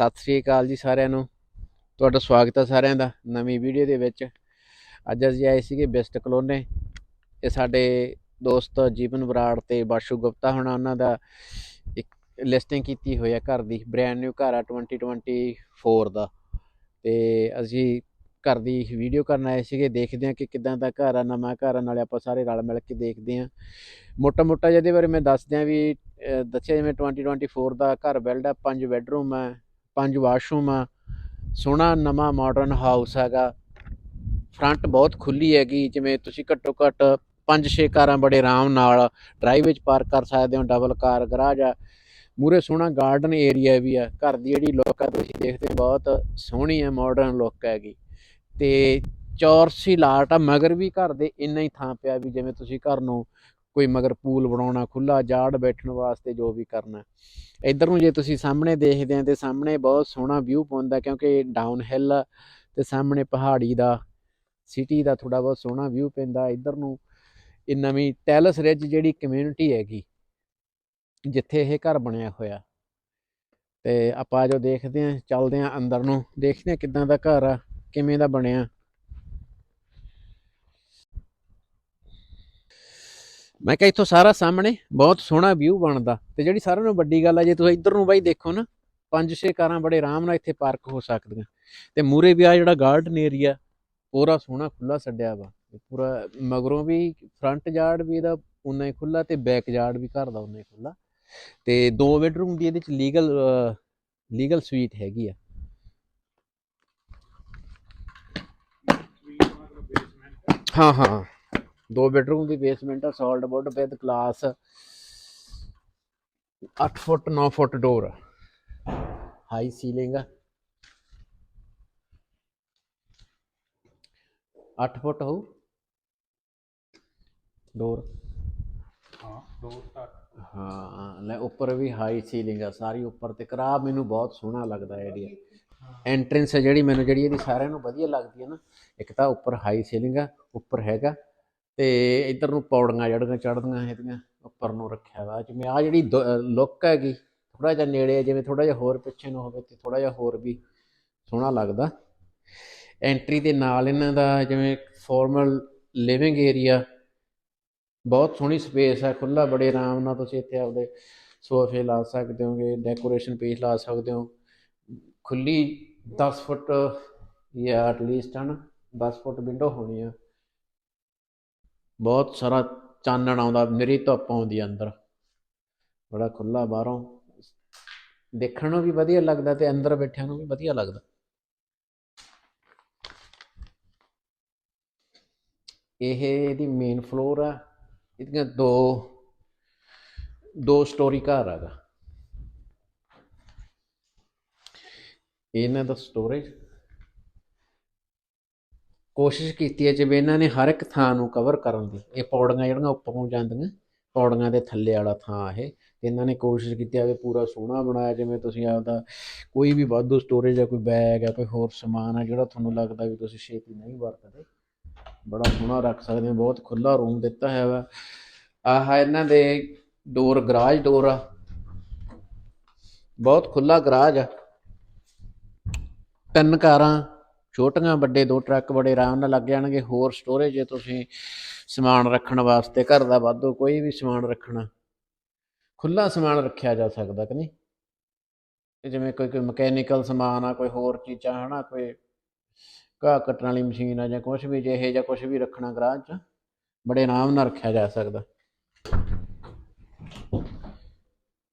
ਸਤਿ ਸ੍ਰੀ ਅਕਾਲ ਜੀ ਸਾਰਿਆਂ ਨੂੰ। ਤੁਹਾਡਾ ਸਵਾਗਤ ਹੈ ਸਾਰਿਆਂ ਦਾ ਨਵੀਂ ਵੀਡੀਓ ਦੇ ਵਿੱਚ। ਅੱਜ ਅਸੀਂ ਆਏ ਸੀਗੇ ਬੈਸਟ ਕਲੋਨੇ। ਇਹ ਸਾਡੇ ਦੋਸਤ ਜੀਵਨ ਬਰਾੜ ਤੇ ਬਾਸ਼ੂ ਗੁਪਤਾ ਹੁਣ, ਉਹਨਾਂ ਦਾ ਇੱਕ ਲਿਸਟਿੰਗ ਕੀਤੀ ਹੋਈ ਹੈ ਘਰ ਦੀ ਬ੍ਰੈਂਡ ਨਿਊ ਘਰ ਆ 2024 ਦਾ। ਤੇ ਅਸੀਂ ਘਰ ਦੀ ਵੀਡੀਓ ਕਰਨ ਆਏ ਸੀਗੇ, ਦੇਖਦੇ ਹਾਂ ਕਿ ਕਿਦਾਂ ਦਾ ਘਰ ਆ, ਨਵਾਂ ਘਰ ਆ, ਨਾਲੇ ਆਪਾਂ ਸਾਰੇ ਰਲ ਮਿਲ ਕੇ ਦੇਖਦੇ ਹਾਂ। ਮੋਟਾ ਮੋਟਾ ਜਿਹਦੇ ਬਾਰੇ ਮੈਂ ਦੱਸਦਿਆਂ ਵੀ ਦੱਸਿਆ ਜਿਵੇਂ 2024 ਦਾ ਘਰ ਬਿਲਡ ਆ, ਪੰਜ ਬੈੱਡਰੂਮ ਆ। ਪੰਜ ਵਾਸ਼ਰੂਮ ਆ, ਸੋਹਣਾ ਨਵਾਂ ਮਾਡਰਨ ਹਾਊਸ ਹੈਗਾ। ਫਰੰਟ ਬਹੁਤ ਖੁੱਲੀ ਹੈਗੀ, ਜਿਵੇਂ ਤੁਸੀਂ ਘੱਟੋ ਘੱਟ ਪੰਜ ਛੇ ਕਾਰਾਂ ਬੜੇ ਆਰਾਮ ਨਾਲ ਡਰਾਈਵ ਵਿੱਚ ਪਾਰਕ ਕਰ ਸਕਦੇ ਹੋ ਡਬਲ ਕਾਰ ਗਰਾਜ ਆ। ਮੂਰੇ ਸੋਹਣਾ ਗਾਰਡਨ ਏਰੀਆ ਵੀ ਆ। ਘਰ ਦੀ ਜਿਹੜੀ ਲੁੱਕ ਆ, ਤੁਸੀਂ ਦੇਖਦੇ ਬਹੁਤ ਸੋਹਣੀ ਹੈ ਮਾਡਰਨ ਲੁੱਕ ਹੈਗੀ। ਤੇ ਚੌਰਸੀ ਲਾਟ ਆ, ਮਗਰ ਵੀ ਘਰ ਦੇ ਇੰਨਾ ਹੀ ਥਾਂ ਪਿਆ ਵੀ ਜਿਵੇਂ ਤੁਸੀਂ ਘਰ ਨੂੰ ਕੋਈ ਮਗਰ ਪੂਲ ਬਣਾਉਣਾ ਖੁੱਲਾ ਜਾੜ ਬੈਠਣ ਵਾਸਤੇ ਜੋ ਵੀ ਕਰਨਾ। ਇੱਧਰ ਨੂੰ ਜੇ ਤੁਸੀਂ ਸਾਹਮਣੇ ਦੇਖਦੇ ਆ ਤੇ ਸਾਹਮਣੇ ਬਹੁਤ ਸੋਹਣਾ ਵਿਊ ਪਾਉਂਦਾ ਕਿਉਂਕਿ ਡਾਊਨ ਹਿੱਲ ਆ ਤੇ ਸਾਹਮਣੇ ਪਹਾੜੀ ਦਾ ਸਿਟੀ ਦਾ ਥੋੜਾ ਬਹੁਤ ਸੋਹਣਾ ਵਿਊ ਪੈਂਦਾ। ਇੱਧਰ ਨੂੰ ਇਹ ਨਵੀਂ ਟੈਲਸ ਰਿਜ ਜਿਹੜੀ ਕਮਿਊਨਿਟੀ ਹੈਗੀ, ਜਿੱਥੇ ਇਹ ਘਰ ਬਣਿਆ ਹੋਇਆ। ਤੇ ਆਪਾਂ ਜੋ ਦੇਖਦੇ ਆ, ਚੱਲਦੇ ਆ ਅੰਦਰ ਨੂੰ ਦੇਖਦੇ ਆ ਕਿੱਦਾਂ ਦਾ ਘਰ ਆ, ਕਿਵੇਂ ਦਾ ਬਣਿਆ। ਮੈਂ ਕਿਹਾ ਇੱਥੋਂ ਸਾਰਾ ਸਾਹਮਣੇ, ਬਹੁਤ ਸੋਹਣਾ ਵਿਊ ਬਣਦਾ। ਤੇ ਜਿਹੜੀ ਸਾਰਿਆਂ ਨਾਲੋਂ ਵੱਡੀ ਗੱਲ ਆ, ਜੇ ਤੁਸੀਂ ਇੱਧਰ ਨੂੰ ਬਾਈ ਦੇਖੋ ਨਾ, ਪੰਜ ਛੇ ਕਾਰਾਂ ਬੜੇ ਆਰਾਮ ਨਾਲ ਇੱਥੇ ਪਾਰਕ ਹੋ ਸਕਦੀਆਂ। ਤੇ ਮੂਰੇ ਵੀ ਆ ਜਿਹੜਾ ਗਾਰਡਨ ਏਰੀਆ ਪੂਰਾ ਸੋਹਣਾ ਖੁੱਲਾ ਛੱਡਿਆ ਵਾ। ਪੂਰਾ ਮਗਰੋਂ ਵੀ ਫਰੰਟ ਯਾਰਡ ਵੀ ਇਹਦਾ ਉਨਾ ਹੀ ਖੁੱਲਾ ਤੇ ਬੈਕ ਯਾਰਡ ਵੀ ਘਰ ਦਾ ਉਨਾ ਹੀ ਖੁੱਲਾ ਤੇ ਦੋ ਬੈਡਰੂਮ ਦੀ ਇਹਦੇ ਚ ਲੀਗਲ ਲੀਗਲ ਸਵੀਟ ਹੈਗੀ ਆ। ਹਾਂ ਹਾਂ। ਦੋ ਬੈਡਰੂਮ ਦੀ ਬੇਸਮੈਂਟ ਆ solid wood with class 8 foot 9 foot door high ceiling ਆ। 8 ਫੁੱਟ ਹੋਊ। ਡੋਰ ਹਾਂ ਦੋ ਤੱਕ ਹਾਂ ਲੈ ਉੱਪਰ ਵੀ ਹਾਈ ਸੀਲਿੰਗ ਆ ਸਾਰੀ ਉੱਪਰ ਤੇ ਕਰਾ ਮੈਨੂੰ ਬਹੁਤ ਸੋਹਣਾ ਲੱਗਦਾ ਏਰੀਆ ਐਂਟਰੈਂਸ ਹੈ ਜਿਹੜੀ ਮੈਨੂੰ ਜਿਹੜੀ ਇਹਦੀ ਸਾਰਿਆਂ ਨੂੰ ਵਧੀਆ ਲੱਗਦੀ ਹੈ ਨਾ ਇੱਕ ਤਾਂ ਉੱਪਰ ਹਾਈ ਸੀਲਿੰਗ ਆ ਉੱਪਰ ਹੈਗਾ। ਤੇ ਇੱਧਰ ਨੂੰ ਪੌੜੀਆਂ ਜਿਹੜੀਆਂ ਚੜਦੀਆਂ ਇਹਦੀਆਂ ਉੱਪਰ ਨੂੰ ਰੱਖਿਆ ਵਾ। ਜਿਵੇਂ ਆ ਜਿਹੜੀ ਲੁੱਕ ਹੈਗੀ ਥੋੜਾ ਜਿਹਾ ਨੇੜੇ ਜਿਵੇਂ ਥੋੜਾ ਜਿਹਾ ਹੋਰ ਪਿੱਛੇ ਨੂੰ ਹੋਵੇ ਤੇ ਥੋੜਾ ਜਿਹਾ ਹੋਰ ਵੀ ਸੋਹਣਾ ਲੱਗਦਾ। ਐਂਟਰੀ ਦੇ ਨਾਲ ਇਹਨਾਂ ਦਾ ਜਿਵੇਂ ਫਾਰਮਲ ਲਿਵਿੰਗ ਏਰੀਆ ਬਹੁਤ ਸੋਹਣੀ ਸਪੇਸ ਹੈ ਖੁੱਲਾ ਬੜੇ ਆਰਾਮ ਨਾਲ ਤੁਸੀਂ ਇੱਥੇ ਆਪਦੇ ਸੋਫੇ ਲਾ ਸਕਦੇ ਹੋਗੇ ਡੈਕੋਰੇਸ਼ਨ ਪੀਸ ਲਾ ਸਕਦੇ ਹੋ। ਖੁੱਲੀ 10 ਫੁੱਟ ਜਾਂ ਐਟਲੀਸਟ ਹਨ 10 ਫੁੱਟ ਵਿੰਡੋ ਹੋਣੀ ਆ। ਬਹੁਤ ਸਾਰਾ ਚਾਨਣ ਆਉਂਦਾ, ਮੇਰੀ ਧੁੱਪ ਆਉਂਦੀ ਆ ਅੰਦਰ। ਬੜਾ ਖੁੱਲਾ ਬਾਹਰੋਂ। ਦੇਖਣ ਨੂੰ ਵੀ ਵਧੀਆ ਲੱਗਦਾ ਤੇ ਅੰਦਰ ਬੈਠਿਆਂ ਨੂੰ ਵੀ ਵਧੀਆ ਲੱਗਦਾ। ਇਹ ਇਹਦੀ ਮੇਨ ਫਲੋਰ ਆ। ਇਹਦੀਆਂ ਦੋ ਦੋ ਸਟੋਰੀ ਘਰ ਹੈਗਾ ਇਹਨਾਂ ਦਾ ਸਟੋਰੇਜ ਕੋਸ਼ਿਸ਼ ਕੀਤੀ ਹੈ, ਜਿਵੇਂ ਇਹਨਾਂ ਨੇ ਹਰ ਇੱਕ ਥਾਂ ਨੂੰ ਕਵਰ ਕਰਨ ਦੀ। ਇਹ ਪੌੜੀਆਂ ਜਿਹੜੀਆਂ ਉੱਪਰ ਨੂੰ ਜਾਂਦੀਆਂ, ਪੌੜੀਆਂ ਦੇ ਥੱਲੇ ਵਾਲਾ ਥਾਂ ਇਹ। ਇਹਨਾਂ ਨੇ ਕੋਸ਼ਿਸ਼ ਕੀਤੀ ਆ ਵੀ ਪੂਰਾ ਸੋਹਣਾ ਬਣਾਇਆ, ਜਿਵੇਂ ਤੁਸੀਂ ਆਪਦਾ ਕੋਈ ਵੀ ਵਾਧੂ ਸਟੋਰੇਜ ਆ ਕੋਈ ਬੈਗ ਆ ਕੋਈ ਹੋਰ ਸਮਾਨ ਆ, ਜਿਹੜਾ ਤੁਹਾਨੂੰ ਲੱਗਦਾ ਵੀ ਤੁਸੀਂ ਛੇਤੀ ਨਹੀਂ ਵਰਤਦੇ। ਬੜਾ ਸੋਹਣਾ ਰੱਖ ਸਕਦੇ ਹੋ, ਬਹੁਤ ਖੁੱਲਾ ਰੂਮ ਦਿੱਤਾ ਹੈ ਵਾ। ਆਹ ਇਹਨਾਂ ਦੇ ਡੋਰ ਗਰਾਜ ਡੋਰ ਆ। ਬਹੁਤ ਖੁੱਲਾ ਗਰਾਜ ਆ। ਤਿੰਨ ਕਾਰਾਂ ਛੋਟੀਆਂ, ਵੱਡੇ ਦੋ ਟਰੱਕ ਬੜੇ ਆਰਾਮ ਨਾਲ ਲੱਗ ਜਾਣਗੇ, ਹੋਰ ਸਟੋਰੇਜ ਜੇ ਤੁਸੀਂ ਸਮਾਨ ਰੱਖਣ ਵਾਸਤੇ, ਘਰ ਦਾ ਵਾਧੂ ਕੋਈ ਵੀ ਸਮਾਨ ਰੱਖਣਾ ਖੁੱਲਾ ਸਮਾਨ ਰੱਖਿਆ ਜਾ ਸਕਦਾ ਕਿ ਨਹੀਂ? ਇਹ ਜਿਵੇਂ ਕੋਈ ਕੋਈ ਮਕੈਨੀਕਲ ਸਮਾਨ ਆ, ਕੋਈ ਹੋਰ ਚੀਜ਼ਾਂ, ਹਨਾ, ਕੋਈ ਘਾਹ ਕੱਟਣ ਵਾਲੀ ਮਸ਼ੀਨ ਆ ਜਾਂ ਕੁਝ ਵੀ, ਜੇ ਜਾਂ ਕੁਝ ਵੀ ਰੱਖਣਾ ਗਰਾਜ 'ਚ, ਬੜੇ ਆਰਾਮ ਨਾਲ ਰੱਖਿਆ ਜਾ ਸਕਦਾ।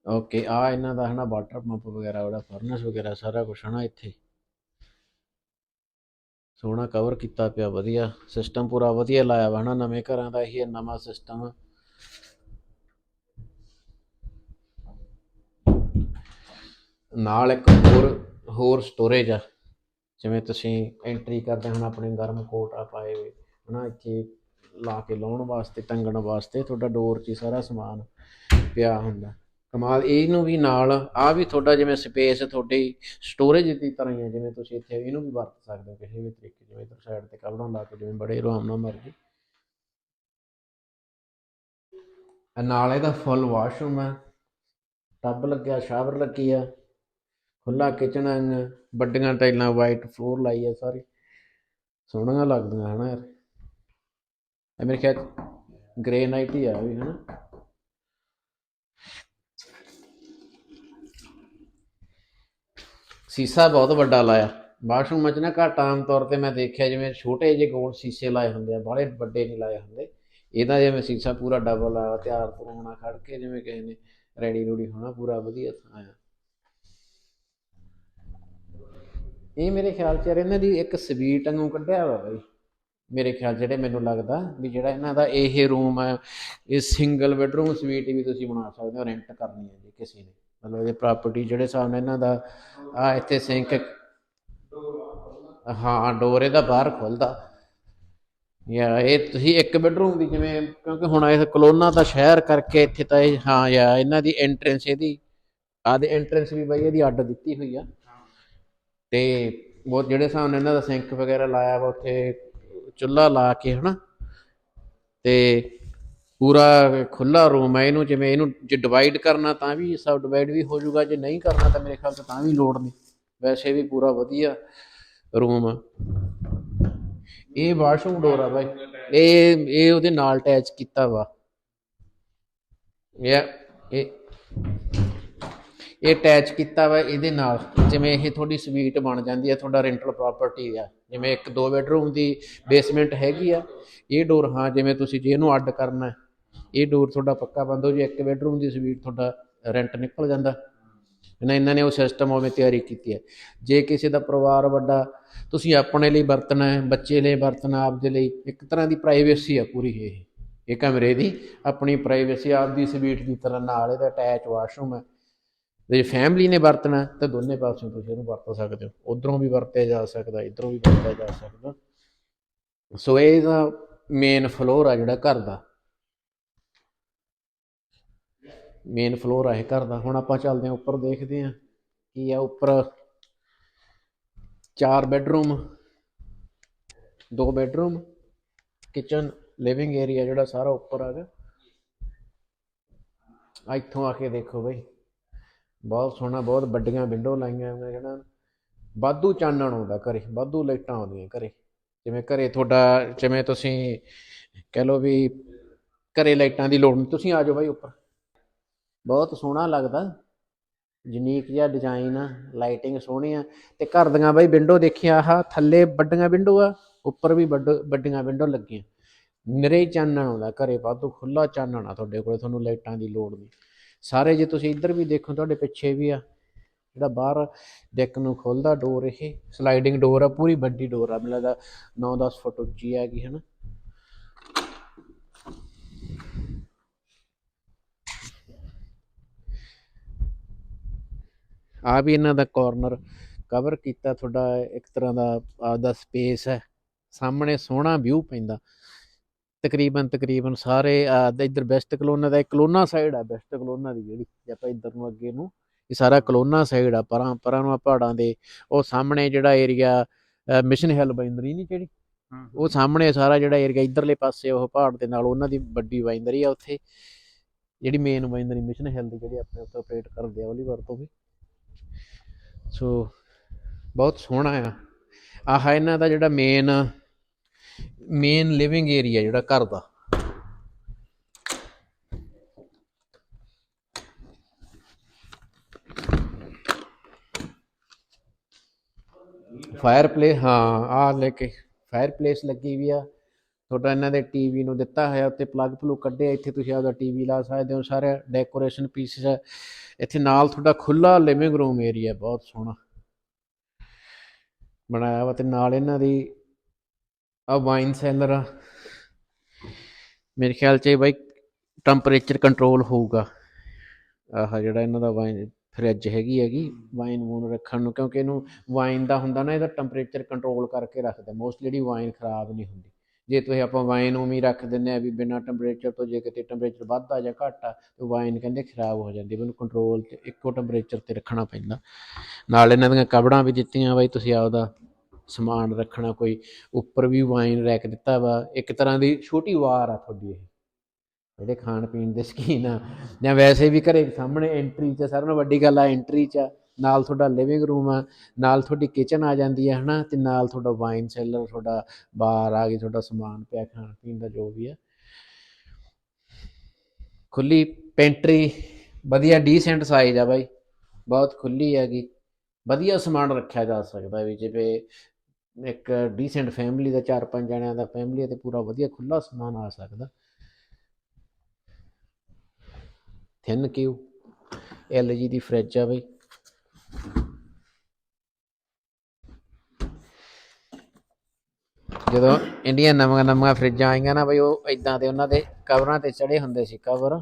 ਓਕੇ ਆ ਇਹਨਾਂ ਦਾ, ਹਨਾ ਵਾਟਰ ਪੰਪ ਵਗੈਰਾ, ਉਹਦਾ ਫਰਨਸ ਵਗੈਰਾ, ਸਾਰਾ ਕੁਝ ਹਨਾ, ਇੱਥੇ। ਸੋਹਣਾ ਕਵਰ ਕੀਤਾ ਪਿਆ, ਵਧੀਆ ਸਿਸਟਮ ਪੂਰਾ ਵਧੀਆ ਲਾਇਆ ਵਾ ਹਨਾ, ਨਵੇਂ ਘਰਾਂ ਦਾ ਇਹੀ ਨਵਾਂ ਸਿਸਟਮ ਨਾਲ ਇੱਕ ਹੋਰ ਹੋਰ ਸਟੋਰੇਜ ਆ, ਜਿਵੇਂ ਤੁਸੀਂ ਐਂਟਰੀ ਕਰਦੇ ਹੁਣ ਆਪਣੇ ਗਰਮ ਕੋਟ ਆ ਪਾਏ ਹੋਏ, ਹਨਾ, ਇੱਥੇ ਲਾ ਕੇ ਲਾਉਣ ਵਾਸਤੇ, ਟੰਗਣ ਵਾਸਤੇ ਤੁਹਾਡਾ ਡੋਰ 'ਚ ਹੀ ਸਾਰਾ ਸਮਾਨ ਪਿਆ ਹੁੰਦਾ। ਕਮਾਲ, ਇਹਨੂੰ ਵੀ ਨਾਲ ਆ ਵੀ ਤੁਹਾਡਾ ਜਿਵੇਂ ਸਪੇਸ ਤੁਹਾਡੀ ਸਟੋਰੇਜ ਦੀ ਤਰ੍ਹਾਂ ਹੀ ਹੈ, ਜਿਵੇਂ ਤੁਸੀਂ ਇੱਥੇ ਇਹਨੂੰ ਵੀ ਵਰਤ ਸਕਦੇ ਹੋ ਕਿਸੇ ਵੀ ਤਰੀਕੇ, ਜਿਵੇਂ ਇਧਰ ਸਾਈਡ ਤੇ ਕਵਰਾਂ ਲਾ ਕੇ, ਜਿਵੇਂ ਬੜੇ ਆਰਾਮ ਨਾਲ ਮਰਜ਼ੀ। ਨਾਲ ਇਹਦਾ ਫੁੱਲ ਵਾਸ਼ਰੂਮ ਹੈ। ਟੱਬ ਲੱਗਿਆ ਸ਼ਾਵਰ ਲੱਗੀ ਆ। ਖੁੱਲਾ ਕਿਚਨ ਵੱਡੀਆਂ ਟਾਈਲਾਂ ਵਾਈਟ ਫਲੋਰ ਲਾਈ ਆ ਸਾਰੀ। ਸੋਹਣੀਆਂ ਲੱਗਦੀਆਂ, ਹਨਾ ਯਾਰ। ਇਹ ਮੇਰੇ ਖਿਆਲ ਗ੍ਰੇਨਾਈਟ ਹੀ ਆ ਵੀ, ਹਨਾ? ਸੀਸਾ ਬਹੁਤ ਵੱਡਾ ਲਾਇਆ। ਬਾਥਰੂਮ 'ਚ ਨਾ ਘੱਟ ਆਮ ਤੌਰ ਤੇ ਮੈਂ ਦੇਖਿਆ, ਜਿਵੇਂ ਛੋਟੇ ਜਿਹੇ ਗੋਲ ਸ਼ੀਸ਼ੇ ਲਾਏ ਹੁੰਦੇ ਆ, ਬਾਹਲੇ ਵੱਡੇ ਨਹੀਂ ਲਾਏ ਹੁੰਦੇ। ਇਹਦਾ ਜਿਵੇਂ ਸੀਸਾ ਪੂਰਾ ਡਬਲ ਆ, ਤਿਆਰ ਹੋਣਾ ਖੜ ਕੇ ਜਿਵੇਂ ਕਿਸੇ ਨੇ ਰੈਡੀ ਰੂੜੀ ਹੋਣਾ, ਪੂਰਾ ਵਧੀਆ ਥਾਂ ਆ। ਇਹ ਮੇਰੇ ਖਿਆਲ ਚ ਯਾਰ ਇਹਨਾਂ ਦੀ ਇੱਕ ਸਵੀਟ ਵਾਂਗੂ ਕੱਢਿਆ ਵਾ ਬਈ। ਮੇਰੇ ਖਿਆਲ ਜਿਹੜੇ ਮੈਨੂੰ ਲੱਗਦਾ ਵੀ ਜਿਹੜਾ ਇਹਨਾਂ ਦਾ ਇਹ ਰੂਮ ਹੈ ਇਹ ਸਿੰਗਲ ਬੈਡਰੂਮ ਸਵੀਟ ਵੀ ਤੁਸੀਂ ਬਣਾ ਸਕਦੇ ਹੋ ਰੈਂਟ ਕਰਨੀ ਹੈ ਜੀ ਕਿਸੇ ਨੇ। ਮਤਲਬ ਇਹ ਪ੍ਰਾਪਰਟੀ ਜਿਹੜੇ ਹਿਸਾਬ ਨਾਲ ਇਹਨਾਂ ਦਾ ਆ ਇੱਥੇ ਸਿੰਕ ਹਾਂ, ਡੋਰ ਇਹਦਾ ਬਾਹਰ ਖੁੱਲਦਾ। ਯਾ ਇਹ ਤੁਸੀਂ ਇੱਕ ਬੈਡਰੂਮ ਦੀ ਜਿਵੇਂ, ਕਿਉਂਕਿ ਹੁਣ ਇਹ ਕਲੋਨਾ ਦਾ ਸ਼ਹਿਰ ਕਰਕੇ ਇੱਥੇ ਤਾਂ ਇਹ, ਹਾਂ ਯਾ ਇਹਨਾਂ ਦੀ ਐਂਟਰੈਂਸ ਇਹਦੀ ਆਦੇ ਐਂਟਰੈਂਸ ਵੀ ਬਈ ਇਹਦੀ ਅੱਡ ਦਿੱਤੀ ਹੋਈ ਆ। ਤੇ ਉਹ ਜਿਹੜੇ ਹਿਸਾਬ ਨਾਲ ਇਹਨਾਂ ਦਾ ਸਿੰਕ ਵਗੈਰਾ ਲਾਇਆ ਵਾ, ਉੱਥੇ ਚੁੱਲ੍ਹਾ ਲਾ ਕੇ ਹਨਾ। ਤੇ ਪੂਰਾ ਖੁੱਲਾ ਰੂਮ ਹੈ ਇਹਨੂੰ, ਜਿਵੇਂ ਇਹਨੂੰ ਜੇ ਡਿਵਾਈਡ ਕਰਨਾ ਤਾਂ ਵੀ ਸਬ ਡਿਵਾਈਡ ਵੀ ਹੋ ਜਾਊਗਾ, ਜੇ ਨਹੀਂ ਕਰਨਾ ਤਾਂ ਮੇਰੇ ਖਿਆਲ ਤੋਂ ਤਾਂ ਵੀ ਲੋੜ ਨਹੀਂ। ਵੈਸੇ ਵੀ ਪੂਰਾ ਵਧੀਆ ਰੂਮ ਆ। ਇਹ ਵਾਸ਼ਰੂਮ ਡੋਰ ਆ ਬਾਈ। ਇਹ ਇਹ ਉਹਦੇ ਨਾਲ ਅਟੈਚ ਕੀਤਾ ਵਾ। ਇਹ ਇਹ ਇਹ ਅਟੈਚ ਕੀਤਾ ਵਾ ਇਹਦੇ ਨਾਲ। ਜਿਵੇਂ ਇਹ ਤੁਹਾਡੀ ਸਵੀਟ ਬਣ ਜਾਂਦੀ ਹੈ ਤੁਹਾਡਾ ਰੈਂਟਲ ਪ੍ਰਾਪਰਟੀ ਆ। ਜਿਵੇਂ ਇੱਕ ਦੋ ਬੈਡਰੂਮ ਦੀ ਬੇਸਮੈਂਟ ਹੈਗੀ ਆ, ਇਹ ਡੋਰ ਹਾਂ, ਜਿਵੇਂ ਤੁਸੀਂ ਜੇ ਇਹਨੂੰ ਅੱਡ ਕਰਨਾ ਇਹ ਡੋਰ ਤੁਹਾਡਾ ਪੱਕਾ ਬੰਦ ਹੋ ਜੇ, ਇੱਕ ਬੈਡਰੂਮ ਦੀ ਸਵੀਟ ਤੁਹਾਡਾ ਰੈਂਟ ਨਿਕਲ ਜਾਂਦਾ। ਇਹਨਾਂ ਇਹਨਾਂ ਨੇ ਉਹ ਸਿਸਟਮ ਉਵੇਂ ਤਿਆਰੀ ਕੀਤੀ ਹੈ। ਜੇ ਕਿਸੇ ਦਾ ਪਰਿਵਾਰ ਵੱਡਾ, ਤੁਸੀਂ ਆਪਣੇ ਲਈ ਵਰਤਣਾ ਹੈ, ਬੱਚੇ ਲਈ ਵਰਤਣਾ, ਆਪਦੇ ਲਈ, ਇੱਕ ਤਰ੍ਹਾਂ ਦੀ ਪ੍ਰਾਈਵੇਸੀ ਆ ਪੂਰੀ ਇਹ। ਇਹ ਕਮਰੇ ਦੀ, ਆਪਣੀ ਪ੍ਰਾਈਵੇਸੀ ਆਪਦੀ ਸਵੀਟ ਦੀ ਤਰ੍ਹਾਂ ਨਾਲ ਇਹਦਾ ਅਟੈਚ ਵਾਸ਼ਰੂਮ ਹੈ। ਤੇ ਜੇ ਫੈਮਿਲੀ ਨੇ ਵਰਤਣਾ, ਤਾਂ ਦੋਨੇ ਪਾਸਿਓਂ ਤੁਸੀਂ ਇਹਨੂੰ ਵਰਤ ਸਕਦੇ ਹੋ। ਉਧਰੋਂ ਵੀ ਵਰਤਿਆ ਜਾ ਸਕਦਾ, ਇਧਰੋਂ ਵੀ ਵਰਤਿਆ ਜਾ ਸਕਦਾ। ਸੋ ਇਹ ਦਾ ਮੇਨ ਫਲੋਰ ਆ ਜਿਹੜਾ ਘਰ ਦਾ। ਮੇਨ ਫਲੋਰ ਆ ਇਹ ਘਰ ਦਾ। ਹੁਣ ਆਪਾਂ ਚੱਲਦੇ ਹਾਂ ਉੱਪਰ, ਦੇਖਦੇ ਹਾਂ ਕੀ ਆ ਉੱਪਰ। ਚਾਰ ਬੈੱਡਰੂਮ ਦੋ ਬੈੱਡਰੂਮ ਕਿਚਨ ਲਿਵਿੰਗ ਏਰੀਆ ਜਿਹੜਾ ਸਾਰਾ ਉੱਪਰ ਆ ਗਿਆ ਇੱਥੋਂ ਆ ਕੇ ਦੇਖੋ ਬਈ। ਬਹੁਤ ਸੋਹਣਾ, ਬਹੁਤ ਵੱਡੀਆਂ ਵਿੰਡੋ ਲਾਈਆਂ ਹੋਈਆਂ ਜਿਹੜਾ। ਵਾਧੂ ਚਾਨਣ ਆਉਂਦਾ ਘਰੇ, ਵਾਧੂ ਲਾਈਟਾਂ ਆਉਂਦੀਆਂ ਘਰੇ। ਜਿਵੇਂ ਘਰੇ ਤੁਹਾਡਾ, ਜਿਵੇਂ ਤੁਸੀਂ ਕਹਿ ਲਓ ਵੀ ਘਰੇ ਲਾਈਟਾਂ ਦੀ ਲੋੜ ਨਹੀਂ ਤੁਸੀਂ ਆ ਜਾਓ ਬਾਈ ਉੱਪਰ। ਬਹੁਤ ਸੋਹਣਾ ਲੱਗਦਾ। ਯੂਨੀਕ ਜਿਹਾ ਡਿਜ਼ਾਈਨ ਆ ਲਾਈਟਿੰਗ ਸੋਹਣੀ ਆ। ਤੇ ਘਰ ਦੀਆਂ ਬਾਈ ਵਿੰਡੋ ਦੇਖਿਆ, ਆਹ ਥੱਲੇ ਵੱਡੀਆਂ ਵਿੰਡੋ ਆ, ਉੱਪਰ ਵੀ ਵੱਡ, ਵੱਡੀਆਂ ਵਿੰਡੋ ਲੱਗੀਆਂ। ਨਿਰੇ ਚਾਨਣ ਆਉਂਦਾ, ਘਰੇ ਵਾਧੂ ਖੁੱਲਾ ਚਾਨਣ ਆ ਤੁਹਾਡੇ ਕੋਲੇ, ਤੁਹਾਨੂੰ ਲਾਈਟਾਂ ਦੀ ਲੋੜ ਨਹੀਂ। ਸਾਰੇ ਜੇ ਤੁਸੀਂ ਇੱਧਰ ਵੀ ਦੇਖੋ, ਤੁਹਾਡੇ ਪਿੱਛੇ ਵੀ ਆ, ਜਿਹੜਾ ਬਾਹਰ ਡੈਕ ਨੂੰ ਖੋਲਦਾ ਡੋਰ ਇਹ ਸਲਾਈਡਿੰਗ ਡੋਰ ਆ, ਪੂਰੀ ਵੱਡੀ ਡੋਰ ਆ। ਮੈਨੂੰ ਲੱਗਦਾ 9-10 ਫੁੱਟ ਉੱਚੀ ਹੈਗੀ, ਹਨਾ। ਆ ਵੀ ਇਹਨਾਂ ਦਾ ਕਾਰਨਰ ਕਵਰ ਕੀਤਾ ਤੁਹਾਡਾ ਇੱਕ ਤਰ੍ਹਾਂ ਦਾ ਆਪਦਾ ਸਪੇਸ ਹੈ। ਸਾਹਮਣੇ ਸੋਹਣਾ ਵਿਊ ਪੈਂਦਾ। ਤਕਰੀਬਨ ਤਕਰੀਬਨ ਸਾਰੇ ਇੱਧਰ ਵੈਸਟ ਕਲੋਨਾ ਦਾ ਕਲੋਨਾ ਸਾਈਡ ਆ ਵੈਸਟ ਕਲੋਨਾ ਦੀ ਜਿਹੜੀ ਜੇ ਆਪਾਂ ਇੱਧਰ ਨੂੰ ਅੱਗੇ ਨੂੰ ਇਹ ਸਾਰਾ ਕਲੋਨਾ ਸਾਈਡ ਆ ਪਰਾਂ ਪਰਾਂ ਨੂੰ ਆ ਪਹਾੜਾਂ ਦੇ ਉਹ ਸਾਹਮਣੇ ਜਿਹੜਾ ਏਰੀਆ ਮਿਸ਼ਨ ਹਿੱਲ ਬਾਈਂਦਰੀ ਨਹੀਂ ਜਿਹੜੀ? ਉਹ ਸਾਹਮਣੇ ਸਾਰਾ ਜਿਹੜਾ ਏਰੀਆ ਇਧਰਲੇ ਪਾਸੇ ਉਹ ਪਹਾੜ ਦੇ ਨਾਲ ਉਹਨਾਂ ਦੀ ਵੱਡੀ ਵਾਈਨਰੀ ਆ ਉੱਥੇ। ਜਿਹੜੀ ਮੇਨ ਵਾਈਨਰੀ ਮਿਸ਼ਨ ਹਿੱਲ ਦੀ ਜਿਹੜੀ ਆਪਣੇ ਉੱਤੇ ਆਪਰੇਟ ਕਰਦੇ ਆ ਓਲੀਵਰ ਤੋਂ ਵੀ ਸੋ ਬਹੁਤ ਸੋਹਣਾ ਆ। ਆਹ ਇਹਨਾਂ ਦਾ ਜਿਹੜਾ ਮੇਨ ਮੇਨ ਲਿਵਿੰਗ ਏਰੀਆ ਜਿਹੜਾ ਘਰ ਦਾ। ਫਾਇਰ ਪਲੇਸ ਹਾਂ ਆ ਲੈ ਕੇ ਫਾਇਰ ਪਲੇਸ ਲੱਗੀ ਵੀ ਆ। ਤੁਹਾਡਾ ਇਹਨਾਂ ਦੇ ਟੀਵੀ ਨੂੰ ਦਿੱਤਾ ਹੋਇਆ, ਉੱਤੇ ਪਲੱਗ ਪਲੂਗ ਕੱਢਿਆ, ਇੱਥੇ ਤੁਸੀਂ ਆਪਦਾ ਟੀਵੀ ਲਾ ਸਕਦੇ ਹੋ, ਸਾਰੇ ਡੈਕੋਰੇਸ਼ਨ ਪੀਸਿਸ ਇੱਥੇ ਨਾਲ ਤੁਹਾਡਾ ਖੁੱਲਾ ਲਿਵਿੰਗ ਰੂਮ ਏਰੀਆ ਬਹੁਤ ਸੋਹਣਾ। ਬਣਾਇਆ ਵਾ ਤੇ ਨਾਲ ਇਹਨਾਂ ਦੀ ਆ ਵਾਈਨ ਸੈਲਰ ਆ। ਮੇਰੇ ਖਿਆਲ ਚ ਇਹ ਬਾਈ ਟੈਂਪਰੇਚਰ ਕੰਟਰੋਲ ਹੋਊਗਾ। ਆਹ ਜਿਹੜਾ ਇਹਨਾਂ ਦਾ ਵਾਈਨ ਫ੍ਰਿਜ ਹੈਗੀ ਹੈਗੀ ਵਾਈਨ ਵੂਨ ਰੱਖਣ ਨੂੰ, ਕਿਉਂਕਿ ਇਹਨੂੰ ਵਾਈਨ ਦਾ ਹੁੰਦਾ ਨਾ, ਇਹਦਾ ਟੈਂਪਰੇਚਰ ਕੰਟਰੋਲ ਕਰਕੇ ਰੱਖਦਾ ਮੋਸਟਲੀ ਜਿਹੜੀ ਵਾਈਨ ਖਰਾਬ ਨਹੀਂ ਹੁੰਦੀ। ਜੇ ਤੁਸੀਂ ਆਪਾਂ ਵਾਈਨ ਉਵੇਂ ਰੱਖ ਦਿੰਨੇ ਆ ਵੀ ਬਿਨਾਂ ਟੈਂਪਰੇਚਰ ਤੋਂ ਜੇ ਕਿਤੇ ਟੈਂਪਰੇਚਰ ਵੱਧਦਾ ਜਾਂ ਘਟਦਾ ਤੇ ਵਾਈਨ ਕਹਿੰਦੇ ਖਰਾਬ ਹੋ ਜਾਂਦੀ ਉਹਨੂੰ ਕੰਟਰੋਲ ਤੇ ਇੱਕੋ ਟੈਂਪਰੇਚਰ ਤੇ ਰੱਖਣਾ ਪੈਂਦਾ। ਨਾਲ ਇਹਨਾਂ ਦੀਆਂ ਕਬੜਾਂ ਵੀ ਦਿੱਤੀਆਂ ਬਾਈ, ਤੁਸੀਂ ਆਪਦਾ ਸਮਾਨ ਰੱਖਣਾ, ਕੋਈ ਉੱਪਰ ਵੀ ਵਾਈਨ ਰੈਕ ਦਿੱਤਾ ਵਾ। ਇੱਕ ਤਰ੍ਹਾਂ ਦੀ ਛੋਟੀ ਵਾਰ ਆ ਤੁਹਾਡੀ ਇਹ। ਜਿਹੜੇ ਖਾਣ ਪੀਣ ਦੇ ਸ਼ਕੀਨ ਆ। ਜਾਂ ਵੈਸੇ ਵੀ ਘਰੇ ਸਾਹਮਣੇ ਐਂਟਰੀ 'ਚ, ਸਾਰਿਆਂ ਨਾਲੋਂ ਵੱਡੀ ਗੱਲ ਆ ਐਂਟਰੀ 'ਚ ਆ। ਨਾਲ ਤੁਹਾਡਾ ਲਿਵਿੰਗ ਰੂਮ ਆ, ਨਾਲ ਤੁਹਾਡੀ ਕਿਚਨ ਆ ਜਾਂਦੀ ਹੈ ਹਨਾ? ਤੇ ਨਾਲ ਤੁਹਾਡਾ ਵਾਈਨ ਸੈਲਰ ਤੁਹਾਡਾ ਬਾਰ ਆ ਗਈ, ਤੁਹਾਡਾ ਸਮਾਨ ਪਿਆ ਖਾਣ ਪੀਣ ਦਾ ਜੋ ਵੀ ਆ। ਖੁੱਲੀ ਪੈਂਟਰੀ ਵਧੀਆ ਡੀਸੈਂਟ ਸਾਈਜ਼ ਆ ਬਾਈ। ਬਹੁਤ ਖੁੱਲੀ ਹੈਗੀ। ਵਧੀਆ ਸਮਾਨ ਰੱਖਿਆ ਜਾ ਸਕਦਾ ਵੀ, ਜਿਵੇਂ ਇੱਕ ਡੀਸੈਂਟ ਫੈਮਿਲੀ ਦਾ, ਚਾਰ ਪੰਜ ਜਣਿਆਂ ਦਾ ਫੈਮਿਲੀ ਤੇ ਪੂਰਾ ਵਧੀਆ ਖੁੱਲਾ ਸਮਾਨ ਆ ਸਕਦਾ। ਥਿੰਨ ਕਿਊ LG ਦੀ ਫ੍ਰਿਜ ਆ ਬਈ। ਜਦੋਂ ਇੰਡੀਆ ਨਵੀਆਂ ਨਵੀਆਂ ਫਰਿੱਜਾਂ ਆਈਆਂ ਨਾ ਬਈ, ਉਹ ਇਦਾਂ ਦੇ ਉਹਨਾਂ ਦੇ ਕਵਰਾਂ ਤੇ ਚੜੇ ਹੁੰਦੇ ਸੀ ਕਵਰ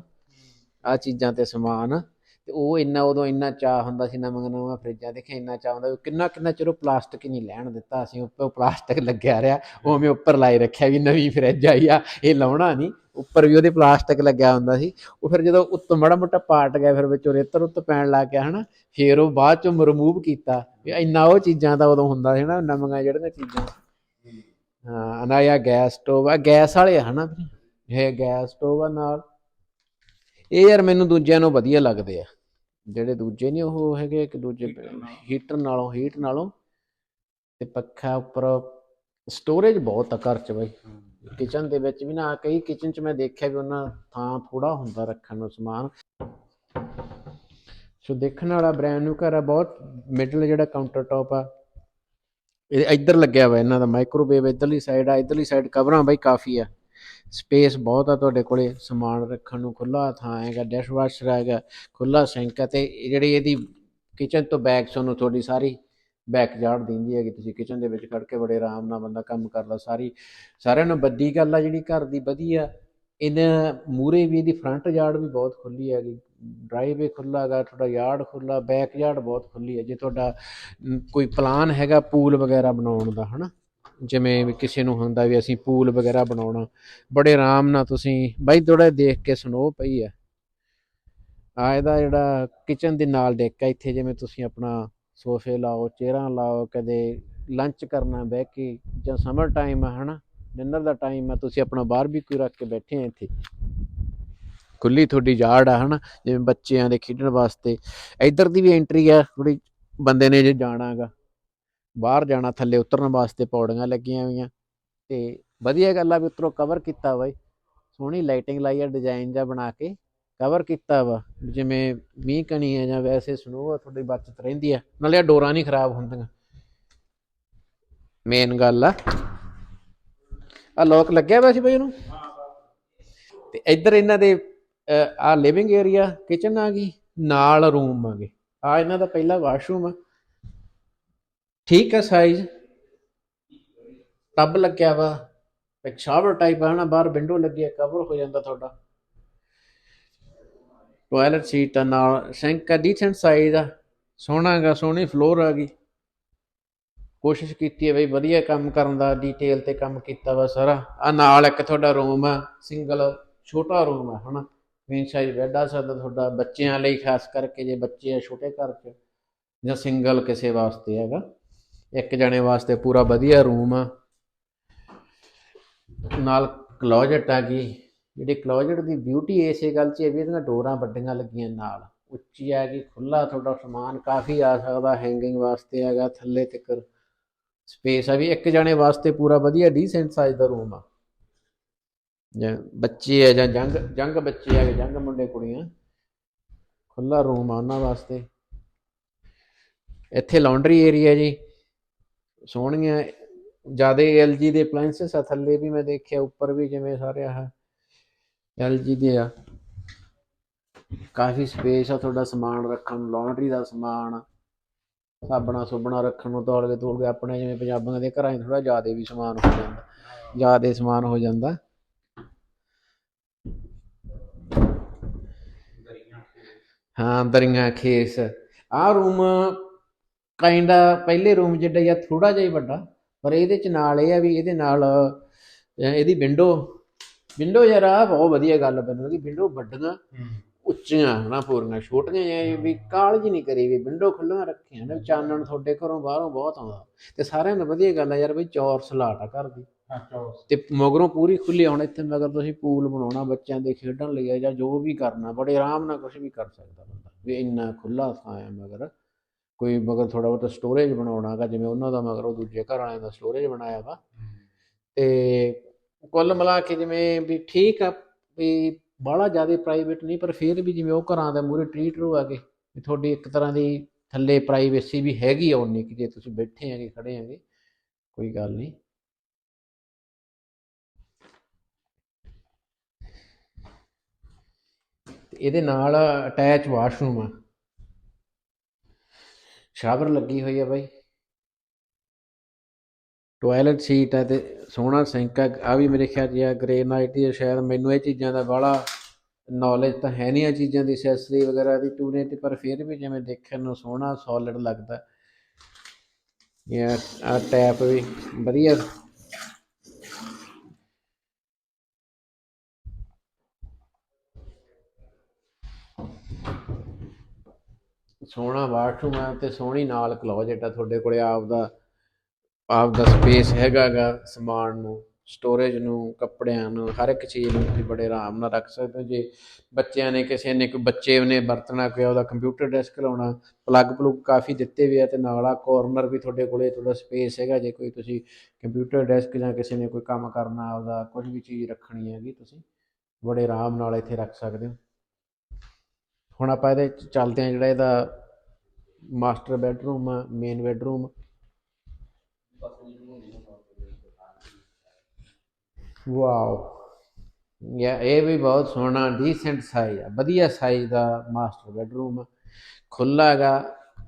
ਆ ਚੀਜ਼ਾਂ ਤੇ ਸਮਾਨ। ਤੇ ਉਹ ਇੰਨਾ ਉਦੋਂ ਇੰਨਾ ਚਾਹ ਹੁੰਦਾ ਸੀ ਨਵਾਂ ਨਵਾਂ ਫਰਿੱਜਾਂ ਦੇਖਿਆ ਇੰਨਾ ਚਾਹ ਹੁੰਦਾ ਵੀ ਕਿੰਨਾ ਕਿੰਨਾ ਚਿਰ ਉਹ ਪਲਾਸਟਿਕ ਹੀ ਨਹੀਂ ਲੈਣ ਦਿੱਤਾ, ਅਸੀਂ ਉੱਪਰ ਪਲਾਸਟਿਕ ਲੱਗਿਆ ਰਿਹਾ ਉਹ ਮੈਂ ਉੱਪਰ ਲਾਈ ਰੱਖਿਆ ਵੀ ਨਵੀਂ ਫਰਿੱਜ ਆਈ ਆ, ਇਹ ਲਾਉਣਾ ਨਹੀਂ। ਉੱਪਰ ਵੀ ਉਹਦੇ ਪਲਾਸਟਿਕ ਲੱਗਿਆ ਹੁੰਦਾ ਸੀ ਉਹ ਫਿਰ ਜਦੋਂ ਉੱਤੋਂ ਮਾੜਾ ਮੋਟਾ ਪਾਟ ਗਿਆ ਫਿਰ ਵਿੱਚੋਂ ਰੇਤਰ ਉੱਤ ਪੈਣ ਲੱਗ ਗਿਆ ਹਨਾ ਫਿਰ ਉਹ ਬਾਅਦ ਚੋਂ ਰਿਮੂਵ ਕੀਤਾ ਇੰਨਾ ਉਹ ਚੀਜ਼ਾਂ ਦਾ ਉਦੋਂ ਹੁੰਦਾ ਸੀ ਨਾ ਨਵੀਆਂ ਜਿਹੜੀਆਂ ਚੀਜ਼ਾਂ ਹਾਂ ਨਾ ਇਹ ਗੈਸ ਸਟੋਵ ਆ ਗੈਸ ਵਾਲੇ ਹਨਾ? ਇਹ ਗੈਸ ਸਟੋਵ ਆ ਨਾਲ। ਇਹ ਯਾਰ ਮੈਨੂੰ ਦੂਜਿਆਂ ਨੂੰ ਵਧੀਆ ਲੱਗਦੇ ਆ ਜਿਹੜੇ ਦੂਜੇ ਨਹੀਂ ਉਹ ਹੈਗੇ ਇੱਕ ਦੂਜੇ ਹੀਟਰ ਨਾਲੋਂ। ਹੀਟ ਨਾਲੋਂ ਤੇ ਪੱਖਾ ਉੱਪਰ ਸਟੋਰੇਜ ਬਹੁਤ ਆ ਘਰ ਚ ਬਾਈ। ਕਿਚਨ ਦੇ ਵਿੱਚ ਵੀ ਨਾ, ਕਈ ਕਿਚਨ ਚ ਮੈਂ ਦੇਖਿਆ ਵੀ ਉਹਨਾਂ ਥਾਂ ਥੋੜਾ ਹੁੰਦਾ ਰੱਖਣ ਨੂੰ ਸਮਾਨ। ਸੋ ਦੇਖਣ ਵਾਲਾ ਬ੍ਰੈਂਡ ਨਿਊ ਘਰ ਆ, ਬਹੁਤ ਮਿਡਲ ਜਿਹੜਾ ਕਾਊਂਟਰ ਟਾਪ ਆ, ਇਹ ਇੱਧਰ ਲੱਗਿਆ ਵਾ ਇਹਨਾਂ ਦਾ ਮਾਈਕ੍ਰੋਵੇਵ ਇੱਧਰਲੀ ਸਾਈਡ ਆ, ਇੱਧਰਲੀ ਸਾਈਡ ਕਵਰਾਂ ਬਾਈ ਕਾਫੀ ਆ। ਸਪੇਸ ਬਹੁਤ ਆ ਤੁਹਾਡੇ ਕੋਲੇ, ਸਮਾਨ ਰੱਖਣ ਨੂੰ ਖੁੱਲਾ ਥਾਂ ਹੈਗਾ ਡਿਸ਼ ਵਾਸ਼ਰ ਹੈਗਾ ਖੁੱਲਾ ਸਿੰਕ ਹੈ ਤੇ ਜਿਹੜੀ ਇਹਦੀ ਕਿਚਨ ਤੋਂ ਬੈਕ ਤੁਹਾਨੂੰ ਤੁਹਾਡੀ ਸਾਰੀ ਬੈਕਯਾਰਡ ਦਿੰਦੀ ਹੈਗੀ, ਤੁਸੀਂ ਕਿਚਨ ਦੇ ਵਿੱਚ ਖੜ ਕੇ ਬੜੇ ਆਰਾਮ ਨਾਲ ਬੰਦਾ ਕੰਮ ਕਰਦਾ ਸਾਰੀ, ਸਾਰਿਆਂ ਨੂੰ ਵੱਡੀ ਗੱਲ ਆ ਜਿਹੜੀ ਘਰ ਦੀ ਵਧੀਆ। ਇਹਨਾਂ ਮੂਰੇ ਵੀ ਇਹਦੀ ਫਰੰਟ ਯਾਰਡ ਵੀ ਬਹੁਤ ਖੁੱਲੀ ਹੈਗੀ। ਡਰਾਈਵੇ ਖੁੱਲਾ ਹੈਗਾ, ਤੁਹਾਡਾ ਯਾਰਡ ਖੁੱਲਾ ਬੈਕ ਯਾਰਡ ਬਹੁਤ ਖੁੱਲੀ ਹੈ। ਜੇ ਤੁਹਾਡਾ ਕੋਈ ਪਲਾਨ ਹੈਗਾ ਪੂਲ ਵਗੈਰਾ ਬਣਾਉਣ ਦਾ, ਹਨਾ? ਜਿਵੇਂ ਵੀ ਕਿਸੇ ਨੂੰ ਹੁੰਦਾ ਵੀ ਅਸੀਂ ਪੂਲ ਵਗੈਰਾ ਬਣਾਉਣਾ, ਬੜੇ ਆਰਾਮ ਨਾਲ ਤੁਸੀਂ, ਬਾਈ ਥੋੜਾ ਦੇਖ ਕੇ ਸੁਣੋ ਪਈ ਆ ਆ ਇਹਦਾ ਜਿਹੜਾ ਕਿਚਨ ਦੇ ਨਾਲ ਡੈਕ ਆ, ਇੱਥੇ ਜਿਵੇਂ ਤੁਸੀਂ ਆਪਣਾ ਸੋਫੇ ਲਾਓ, ਚੇਅਰਾਂ ਲਾਓ, ਕਦੇ ਲੰਚ ਕਰਨਾ, ਬਹਿ ਕੇ ਜਾਂ ਸਮਰ ਟਾਈਮ ਆ, ਹਨਾ? ਡਿਨਰ ਦਾ ਟਾਈਮ ਆ, ਤੁਸੀਂ ਆਪਣਾ ਬਾਰਬੀਕਿਊ ਰੱਖ ਕੇ ਬੈਠੇ ਆ ਇੱਥੇ। ਖੁੱਲੀ ਤੁਹਾਡੀ ਯਾਰਡ ਆ, ਹਨਾ? ਜਿਵੇਂ ਬੱਚਿਆਂ ਦੇ ਖੇਡਣ ਵਾਸਤੇ। ਇੱਧਰ ਦੀ ਵੀ ਐਂਟਰੀ ਆ ਥੋੜੀ ਬੰਦੇ ਨੇ ਜੇ ਜਾਣਾਗਾ। ਬਾਹਰ ਜਾਣਾ, ਥੱਲੇ ਉਤਰਨ ਵਾਸਤੇ ਪੌੜੀਆਂ ਲੱਗੀਆਂ ਹੋਈਆਂ। ਤੇ ਵਧੀਆ ਗੱਲ ਆ ਵੀ ਉਤਰੋ ਕਵਰ ਕੀਤਾ ਵਾ ਸੋਹਣੀ ਲਾਈਟਿੰਗ ਲਾਈ ਆ ਡਿਜ਼ਾਈਨ ਜਾਂ ਬਣਾ ਕੇ। ਕਵਰ ਕੀਤਾ ਵਾ ਜਿਵੇਂ ਮੀਂਹ ਕਣੀ ਆ ਜਾਂ ਵੈਸੇ ਸਨੋ ਆ, ਤੁਹਾਡੀ ਬਚਤ ਰਹਿੰਦੀ ਆ। ਨਾਲੇ ਆ ਡੋਰਾਂ ਨਹੀਂ ਖਰਾਬ ਹੁੰਦੀਆਂ। ਮੇਨ ਗੱਲ ਆ। ਆ ਲੋਕ ਲੱਗਿਆ ਹੋਇਆ ਸੀ ਬਈ ਉਹਨੂੰ? ਤੇ ਇੱਧਰ ਇਹਨਾਂ ਦੇ ਆ ਲਿਵਿੰਗ ਏਰੀਆ ਕਿਚਨ ਆ ਗਈ, ਨਾਲ ਰੂਮ ਆ ਗਏ। ਆ ਇਹਨਾਂ ਦਾ ਪਹਿਲਾ ਵਾਸ਼ਰੂਮ ਆ। ਠੀਕ ਆ ਸਾਈਜ਼ ਟੱਬ ਲੱਗਿਆ ਵਾ। ਇੱਕ ਸ਼ਾਵਰ ਟਾਈਪ ਆ ਨਾ ਬਾਹਰ ਵਿੰਡੋ ਲੱਗੀ ਹੈ ਕਵਰ ਹੋ ਜਾਂਦਾ ਤੁਹਾਡਾ। ਟਾਇਲਟ ਸੀਟ ਆ ਨਾਲ ਸਿੰਕ ਆ ਡੀਸੈਂਟ ਸਾਈਜ਼ ਆ। ਸੋਹਣਾ ਗਾ ਸੋਹਣੀ ਫਲੋਰ ਆ ਗਈ। ਕੋਸ਼ਿਸ਼ ਕੀਤੀ ਹੈ ਬਈ ਵਧੀਆ ਕੰਮ ਕਰਨ ਦਾ ਡੀਟੇਲ ਤੇ ਕੰਮ ਕੀਤਾ ਵਾ ਸਾਰਾ। ਆ ਨਾਲ ਇੱਕ ਤੁਹਾਡਾ ਰੂਮ ਆ ਸਿੰਗਲ ਛੋਟਾ ਰੂਮ ਆ, ਹਨਾ। ਮੇਨ ਸਾਈਜ਼ ਬੈੱਡ ਆ ਸਕਦਾ ਤੁਹਾਡਾ, ਬੱਚਿਆਂ ਲਈ ਖਾਸ ਕਰਕੇ ਜੇ ਬੱਚੇ ਆ ਛੋਟੇ ਘਰ 'ਚ, ਜਾਂ ਸਿੰਗਲ ਕਿਸੇ ਵਾਸਤੇ ਹੈਗਾ। ਇੱਕ ਜਣੇ ਵਾਸਤੇ ਪੂਰਾ ਵਧੀਆ ਰੂਮ ਆ। ਨਾਲ ਕਲੋਜਟ ਆ ਗਈ। ਜਿਹੜੀ ਕਲੋਜਟ ਦੀ ਬਿਊਟੀ ਇਸੇ ਗੱਲ 'ਚ ਹੈ ਵੀ ਇਹਦੀਆਂ ਡੋਰਾਂ ਵੱਡੀਆਂ ਲੱਗੀਆਂ ਨਾਲ। ਉੱਚੀ ਆ ਕਿ ਖੁੱਲਾ ਤੁਹਾਡਾ ਸਮਾਨ ਕਾਫੀ ਆ ਸਕਦਾ ਹੈਂਗਿੰਗ ਵਾਸਤੇ ਹੈਗਾ, ਥੱਲੇ ਤੱਕ ਸਪੇਸ ਆ ਵੀ ਇੱਕ ਜਣੇ ਵਾਸਤੇ ਪੂਰਾ ਵਧੀਆ ਡੀਸੈਂਟ ਸਾਈਜ਼ ਦਾ ਰੂਮ ਆ। ਜਾਂ ਬੱਚੇ ਆ ਜਾਂ ਜੰਗ ਜੰਗ ਬੱਚੇ ਆ, ਜੰਗ ਮੁੰਡੇ ਕੁੜੀਆਂ ਖੁੱਲਾ ਰੂਮ ਆ ਉਹਨਾਂ ਵਾਸਤੇ। ਇੱਥੇ ਲਾਉਂਡਰੀ ਏਰੀਆ ਜੀ, ਸੋਹਣੀਆਂ, ਜਿਆਦੇ LG ਦੇ ਅਪਲਾਈਐਂਸਸ ਆ, ਥੱਲੇ ਵੀ ਮੈਂ ਦੇਖਿਆ, ਉੱਪਰ ਵੀ ਜਿਵੇਂ ਸਾਰੇ ਆਹ LG ਦੇ ਆ। ਕਾਫੀ ਸਪੇਸ ਆ ਤੁਹਾਡਾ ਸਮਾਨ ਰੱਖਣ ਨੂੰ ਲਾਉਂਡਰੀ ਦਾ ਸਮਾਨ, ਸਾਬਣਾ ਸੁਬਣਾ ਰੱਖਣ ਨੂੰ ਤੋਲਗੇ ਤੋਲਗੇ ਆਪਣੇ ਜਿਵੇਂ ਪੰਜਾਬੀਆਂ ਦੇ ਘਰਾਂ 'ਚ ਥੋੜਾ ਜ਼ਿਆਦਾ ਵੀ ਸਮਾਨ ਹੋ ਜਾਂਦਾ, ਜ਼ਿਆਦਾ ਸਮਾਨ ਹੋ ਜਾਂਦਾ। ਹਾਂ, ਦਰੀਆਂ, ਖੇਸ। ਆਹ ਰੂਮ ਕਾਈਂਡਾ ਪਹਿਲੇ ਰੂਮ ਜਿੱਡਾ ਜਾਂ ਥੋੜਾ ਜਿਹਾ ਹੀ ਵੱਡਾ, ਪਰ ਇਹਦੇ ਚ ਨਾਲ ਇਹ ਆ ਵੀ ਇਹਦੇ ਨਾਲ ਇਹਦੀ ਵਿੰਡੋ ਵਿੰਡੋ ਯਾਰ ਆ ਬਹੁਤ ਵਧੀਆ ਗੱਲ ਬਣਨ ਦੀ ਵਿੰਡੋ ਵੱਡੀਆਂ ਉੱਚੀਆਂ ਹਨਾ ਪੂਰੀਆਂ ਛੋਟੀਆਂ ਜਿਹੀਆਂ ਵੀ ਕਾਲਜ ਨਹੀਂ ਕਰੀ ਵੀ ਵਿੰਡੋ ਖੁੱਲੀਆਂ ਰੱਖੀਆਂ ਨੇ ਚਾਨਣ ਤੁਹਾਡੇ ਘਰੋਂ ਬਾਹਰੋਂ ਬਹੁਤ ਆਉਂਦਾ। ਤੇ ਸਾਰਿਆਂ ਨੂੰ ਵਧੀਆ ਗੱਲ ਆ ਯਾਰ ਬਈ ਚੌਰ ਸਲਾਟ ਆ ਘਰ ਦੀ। ਤੇ ਮਗਰੋਂ ਪੂਰੀ ਖੁੱਲੀ ਹੁਣ ਇੱਥੇ ਮਗਰ ਤੁਸੀਂ ਪੂਲ ਬਣਾਉਣਾ ਬੱਚਿਆਂ ਦੇ ਖੇਡਣ ਲਈ ਆ ਜਾਂ ਜੋ ਵੀ ਕਰਨਾ ਬੜੇ ਆਰਾਮ ਨਾਲ ਕੁਝ ਵੀ ਕਰ ਸਕਦਾ ਬੰਦਾ। ਵੀ ਇੰਨਾ ਖੁੱਲਾ ਥਾਂ ਹੈ ਮਗਰ ਕੋਈ ਮਗਰ ਥੋੜਾ ਬਹੁਤਾ ਸਟੋਰੇਜ ਬਣਾਉਣਾਗਾ ਜਿਵੇਂ ਉਹਨਾਂ ਦਾ ਮਗਰ ਉਹ ਦੂਜੇ ਘਰ ਵਾਲਿਆਂ ਦਾ ਸਟੋਰੇਜ ਬਣਾਇਆ ਵਾ। ਤੇ ਕੁੱਲ ਮਿਲਾ ਕੇ ਜਿਵੇਂ ਵੀ ਠੀਕ ਆ, ਵੀ ਬਾਹਲਾ ਜ਼ਿਆਦਾ ਪ੍ਰਾਈਵੇਟ ਨਹੀਂ, ਪਰ ਫਿਰ ਵੀ ਜਿਵੇਂ ਉਹ ਘਰਾਂ ਦਾ ਮੂਹਰੇ ਟ੍ਰੀਟ ਰੂ ਆਗੇ ਵੀ ਤੁਹਾਡੀ ਇੱਕ ਤਰ੍ਹਾਂ ਦੀ ਥੱਲੇ ਪ੍ਰਾਈਵੇਸੀ ਵੀ ਹੈਗੀ ਆ ਉਨੀ ਕਿ ਜੇ ਤੁਸੀਂ ਬੈਠੇ ਆਗੇ ਖੜੇ ਆਗੇ ਕੋਈ ਗੱਲ ਨਹੀਂ। ਇਹਦੇ ਨਾਲ ਅਟੈਚ ਵਾਸ਼ਰੂਮ ਆ। ਸ਼ਾਵਰ ਲੱਗੀ ਹੋਈ ਆ ਬਾਈ। ਟੋਇਲਟ ਸੀਟ ਹੈ ਤੇ ਸੋਹਣਾ ਸਿੰਕ ਹੈ ਆ ਵੀ ਮੇਰੇ ਖਿਆਲ 'ਚ ਆ ਗ੍ਰੇਨਾਈਟ ਦੀ ਆ ਸ਼ਾਇਦ। ਮੈਨੂੰ ਇਹ ਚੀਜ਼ਾਂ ਦਾ ਬਾਹਲਾ ਨੌਲੇਜ ਤਾਂ ਹੈ ਨਹੀਂ ਆ ਚੀਜ਼ਾਂ ਦੀ ਅਸੈਸਰੀ ਵਗੈਰਾ ਦੀ ਟੂਨੇ ਤੇ, ਪਰ ਫਿਰ ਵੀ ਜਿਵੇਂ ਦੇਖਣ ਨੂੰ ਸੋਹਣਾ ਸੋਲਿਡ ਲੱਗਦਾ। ਇਹ ਆ ਟੈਪ ਵੀ ਵਧੀਆ। ਸੋਹਣਾ ਬਾਥਰੂਮ ਹੈ ਤੇ ਸੋਹਣੀ ਨਾਲ ਕਲੋਜਟ ਆ ਤੁਹਾਡੇ ਕੋਲੇ ਆਪ ਦਾ ਸਪੇਸ ਹੈਗਾਗਾ ਸਮਾਨ ਨੂੰ ਸਟੋਰੇਜ ਨੂੰ, ਕੱਪੜਿਆਂ ਨੂੰ, ਹਰ ਇੱਕ ਚੀਜ਼ ਨੂੰ ਤੁਸੀਂ ਬੜੇ ਆਰਾਮ ਨਾਲ ਰੱਖ ਸਕਦੇ ਹੋ। ਜੇ ਬੱਚਿਆਂ ਨੇ ਕਿਸੇ ਨੇ ਕੋਈ ਬੱਚੇ ਨੇ ਵਰਤਣਾ ਪਿਆ, ਉਹਦਾ ਕੰਪਿਊਟਰ ਡੈਸਕ ਲਾਉਣਾ ਪਲੱਗ ਪਲੁੱਗ ਕਾਫੀ ਦਿੱਤੇ ਵੀ ਆ ਤੇ ਨਾਲ ਆ ਕੋਰਨਰ ਵੀ ਤੁਹਾਡੇ ਕੋਲੇ ਥੋੜਾ ਸਪੇਸ ਹੈਗਾ। ਜੇ ਕੋਈ ਤੁਸੀਂ ਕੰਪਿਊਟਰ ਡੈਸਕ ਜਾਂ ਕਿਸੇ ਨੇ ਕੋਈ ਕੰਮ ਕਰਨਾ ਆਪਦਾ ਕੁਝ ਵੀ ਚੀਜ਼ ਰੱਖਣੀ ਹੈਗੀ, ਤੁਸੀਂ ਬੜੇ ਆਰਾਮ ਨਾਲ ਇੱਥੇ ਰੱਖ ਸਕਦੇ ਹੋ। ਹੁਣ ਆਪਾਂ ਇਹਦੇ ਚੱਲਦੇ ਹਾਂ ਜਿਹੜਾ ਇਹਦਾ ਮਾਸਟਰ ਬੈਡਰੂਮ ਆ ਮੇਨ ਬੈਡਰੂਮ ਵਾਓ ਯਾ ਇਹ ਵੀ ਬਹੁਤ ਸੋਹਣਾ ਡੀਸੈਂਟ ਸਾਈਜ਼ ਆ, ਵਧੀਆ ਸਾਈਜ਼ ਦਾ ਮਾਸਟਰ ਬੈਡਰੂਮ ਖੁੱਲਾ ਹੈਗਾ,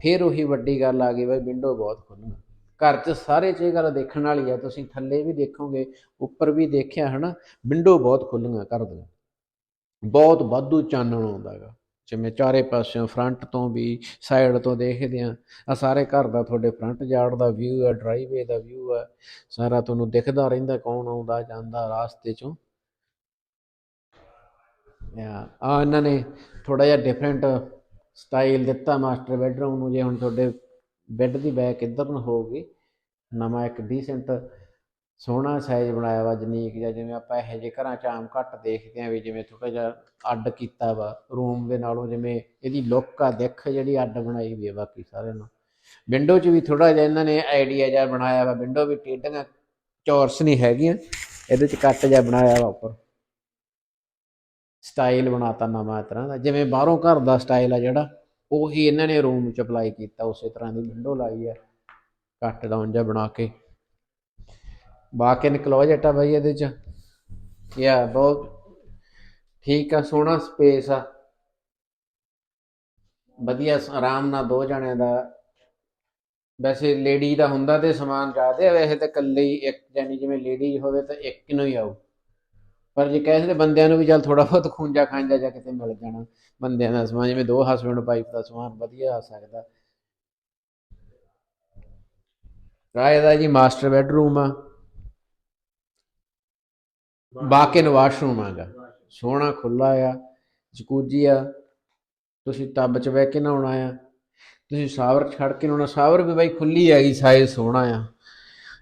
ਫਿਰ ਉਹੀ ਵੱਡੀ ਗੱਲ ਆ ਗਈ ਬਈ ਵਿੰਡੋ ਬਹੁਤ ਖੁੱਲਣਾ ਘਰ 'ਚ ਸਾਰੇ ਚ ਇਹ ਗੱਲ ਦੇਖਣ ਵਾਲੀ ਆ, ਤੁਸੀਂ ਥੱਲੇ ਵੀ ਦੇਖੋਗੇ, ਉੱਪਰ ਵੀ ਦੇਖਿਆ ਹਨਾ ਵਿੰਡੋ ਬਹੁਤ ਖੁੱਲ੍ਹੀਆਂ ਘਰ ਦੀਆਂ। ਬਹੁਤ ਵਾਧੂ ਚਾਨਣ ਆਉਂਦਾ ਹੈਗਾ। ਜਿਵੇਂ ਚਾਰੇ ਪਾਸਿਓਂ ਫਰੰਟ ਤੋਂ ਵੀ ਸਾਈਡ ਤੋਂ ਦੇਖਦੇ ਆ ਆ ਸਾਰੇ ਘਰ ਦਾ ਤੁਹਾਡੇ ਫਰੰਟ ਯਾਰਡ ਦਾ ਵਿਊ ਆ ਡਰਾਈਵੇ ਦਾ ਵਿਊ ਆ। ਸਾਰਾ ਤੁਹਾਨੂੰ ਦਿਖਦਾ ਰਹਿੰਦਾ ਕੌਣ ਆਉਂਦਾ ਜਾਂਦਾ ਰਾਸਤੇ ਚੋਂ। ਆ ਆ ਇਹਨਾਂ ਨੇ ਥੋੜਾ ਜਿਹਾ ਡਿਫਰੈਂਟ ਸਟਾਈਲ ਦਿੱਤਾ ਮਾਸਟਰ ਬੈਡਰੂਮ ਨੂੰ। ਜੇ ਹੁਣ ਤੁਹਾਡੇ ਬੈੱਡ ਦੀ ਬੈਕ ਇੱਧਰ ਨੂੰ ਹੋਊਗੀ, ਨਵਾਂ ਇੱਕ ਡੀਸੈਂਟ ਸੋਹਣਾ ਸਾਈਜ਼ ਬਣਾਇਆ ਵਾ ਜਨੀਕ ਜਾਂ ਜਿਵੇਂ ਆਪਾਂ ਇਹੋ ਜਿਹੇ ਘਰਾਂ 'ਚ ਆਮ ਘੱਟ ਦੇਖਦੇ ਆ ਵੀ ਜਿਵੇਂ ਥੋੜਾ ਜਿਹਾ ਅੱਡ ਕੀਤਾ ਵਾ ਰੂਮ ਦੇ ਨਾਲੋਂ ਜਿਵੇਂ ਇਹਦੀ ਲੁੱਕ ਆ, ਦਿੱਖ ਜਿਹੜੀ ਅੱਡ ਬਣਾਈ ਵੀ ਆ ਬਾਕੀ ਸਾਰਿਆਂ ਨੂੰ ਵਿੰਡੋ 'ਚ ਵੀ ਥੋੜਾ ਜਿਹਾ ਇਹਨਾਂ ਨੇ ਆਈਡੀਆ ਜਿਹਾ ਬਣਾਇਆ ਵਾ ਵਿੰਡੋ ਵੀ ਟੇਢੀਆਂ ਚੌਰਸ ਨਹੀਂ ਹੈਗੀਆਂ, ਇਹਦੇ 'ਚ ਕੱਟ ਜਿਹਾ ਬਣਾਇਆ ਵਾ ਉੱਪਰ। ਸਟਾਈਲ ਬਣਾਤਾ ਨਵਾਂ ਤਰ੍ਹਾਂ ਦਾ, ਜਿਵੇਂ ਬਾਹਰੋਂ ਘਰ ਦਾ ਸਟਾਈਲ ਆ ਜਿਹੜਾ, ਉਹੀ ਇਹਨਾਂ ਨੇ ਰੂਮ 'ਚ ਅਪਲਾਈ ਕੀਤਾ, ਉਸੇ ਤਰ੍ਹਾਂ ਦੀ ਵਿੰਡੋ ਲਾਈ ਆ ਕੱਟ ਡਾਊਨ ਜਿਹਾ ਬਣਾ ਕੇ। ਬਾਕੀ ਕਲੋਜਟ ਆ ਬਾਈ ਇਹਦੇ 'ਚ। ਯਾ ਬਹੁਤ ਠੀਕ ਆ, ਸੋਹਣਾ ਸਪੇਸ ਆ। ਵਧੀਆ ਆਰਾਮ ਨਾਲ ਦੋ ਜਣਿਆਂ ਦਾ। ਵੈਸੇ ਲੇਡੀ ਦਾ ਹੁੰਦਾ ਤੇ ਸਮਾਨ ਜ਼ਿਆਦੇ ਵੈਸੇ ਤਾਂ ਇਕੱਲੇ ਇੱਕ ਜਾਨੀ ਜਿਵੇਂ ਲੇਡੀ ਹੋਵੇ ਤਾਂ ਇੱਕ ਨੂੰ ਹੀ ਆਊ। ਪਰ ਜੇ ਕਿਸੇ ਦੇ ਬੰਦਿਆਂ ਨੂੰ ਵੀ ਚੱਲ ਥੋੜਾ ਬਹੁਤ ਖੂੰਜਾ ਖਾਂਜਾ ਜਾਂ ਕਿਤੇ ਮਿਲ ਜਾਣਾ, ਬੰਦਿਆਂ ਦਾ ਸਮਾਨ, ਜਿਵੇਂ ਦੋ ਹਸਬੰਡ ਵਾਈਫ ਦਾ ਸਮਾਨ ਵਧੀਆ ਆ ਸਕਦਾ। ਰਾਏ ਦਾ ਜੀ ਮਾਸਟਰ ਬੈਡਰੂਮ ਆ। ਬਾਕਿਨ ਵਾਸ਼ਰੂਮ ਹੈਗਾ ਸੋਹਣਾ ਖੁੱਲਾ ਆ, ਜਕੂਜੀ ਆ। ਤੁਸੀਂ ਟੱਬ 'ਚ ਬਹਿ ਕੇ ਨਹਾਉਣਾ ਆ। ਤੁਸੀਂ ਸ਼ਾਵਰ ਛੱਡ ਕੇ ਨਹਾਉਣਾ। ਸ਼ਾਵਰ ਵੀ ਬਾਈ ਖੁੱਲੀ ਹੈਗੀ ਸਾਈਜ਼ ਸੋਹਣਾ ਆ।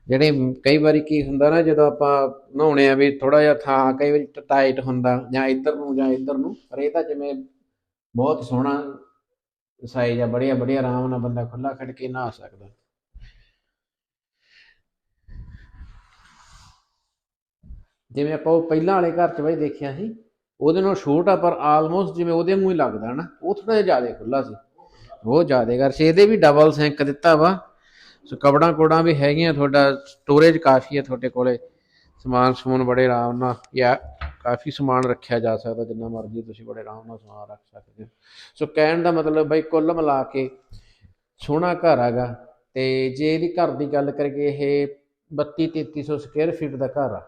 ਜਿਹੜੇ ਕਈ ਵਾਰੀ ਕੀ ਹੁੰਦਾ ਨਾ, ਜਦੋਂ ਆਪਾਂ ਨਹਾਉਣੇ ਆ ਵੀ ਥੋੜਾ ਜਿਹਾ ਥਾਂ, ਕਈ ਵਾਰੀ ਟਾਈਟ ਹੁੰਦਾ ਜਾਂ ਇੱਧਰ ਨੂੰ ਜਾਂ ਇੱਧਰ ਨੂੰ, ਪਰ ਇਹ ਤਾਂ ਜਿਵੇਂ ਬਹੁਤ ਸੋਹਣਾ ਸਾਈਜ਼ ਆ ਬੜੀਆ ਬੜੀਆ ਆਰਾਮ ਨਾਲ ਬੰਦਾ ਖੁੱਲਾ ਖੜ ਕੇ ਨਹਾ ਸਕਦਾ। ਜਿਵੇਂ ਆਪਾਂ ਉਹ ਪਹਿਲਾਂ ਵਾਲੇ ਘਰ 'ਚ ਬਾਈ ਦੇਖਿਆ ਸੀ, ਉਹਦੇ ਨਾਲ ਛੋਟਾ ਪਰ ਆਲਮੋਸਟ ਜਿਵੇਂ ਉਹਦੇ ਮੂੰਹ ਹੀ ਲੱਗਦਾ ਨਾ ਉਹ ਥੋੜਾ ਜਿਹਾ ਜ਼ਿਆਦਾ ਖੁੱਲਾ ਸੀ ਉਹ ਜ਼ਿਆਦਾ ਕਰ ਸੀ। ਇਹਦੇ ਵੀ ਡਬਲ ਸਿੰਕ ਦਿੱਤਾ ਵਾ, ਸੋ ਕਬੜਾਂ ਕੋੜਾਂ ਵੀ ਹੈਗੀਆਂ ਤੁਹਾਡਾ ਸਟੋਰੇਜ ਕਾਫੀ ਹੈ ਤੁਹਾਡੇ ਕੋਲੇ, ਸਮਾਨ ਸਮੂਨ ਬੜੇ ਆਰਾਮ ਨਾਲ, ਜਾਂ ਕਾਫੀ ਸਮਾਨ ਰੱਖਿਆ ਜਾ ਸਕਦਾ, ਜਿੰਨਾ ਮਰਜ਼ੀ ਤੁਸੀਂ ਬੜੇ ਆਰਾਮ ਨਾਲ ਸਮਾਨ ਰੱਖ ਸਕਦੇ ਹੋ। ਸੋ ਕਹਿਣ ਦਾ ਮਤਲਬ ਬਈ ਕੁੱਲ ਮਿਲਾ ਕੇ ਸੋਹਣਾ ਘਰ ਹੈਗਾ, ਤੇ ਜੇ ਇਹਦੀ ਘਰ ਦੀ ਗੱਲ ਕਰੀਏ, ਇਹ 32 3300 ਸਕੁਅਰ ਫੀਟ ਦਾ ਘਰ ਆ।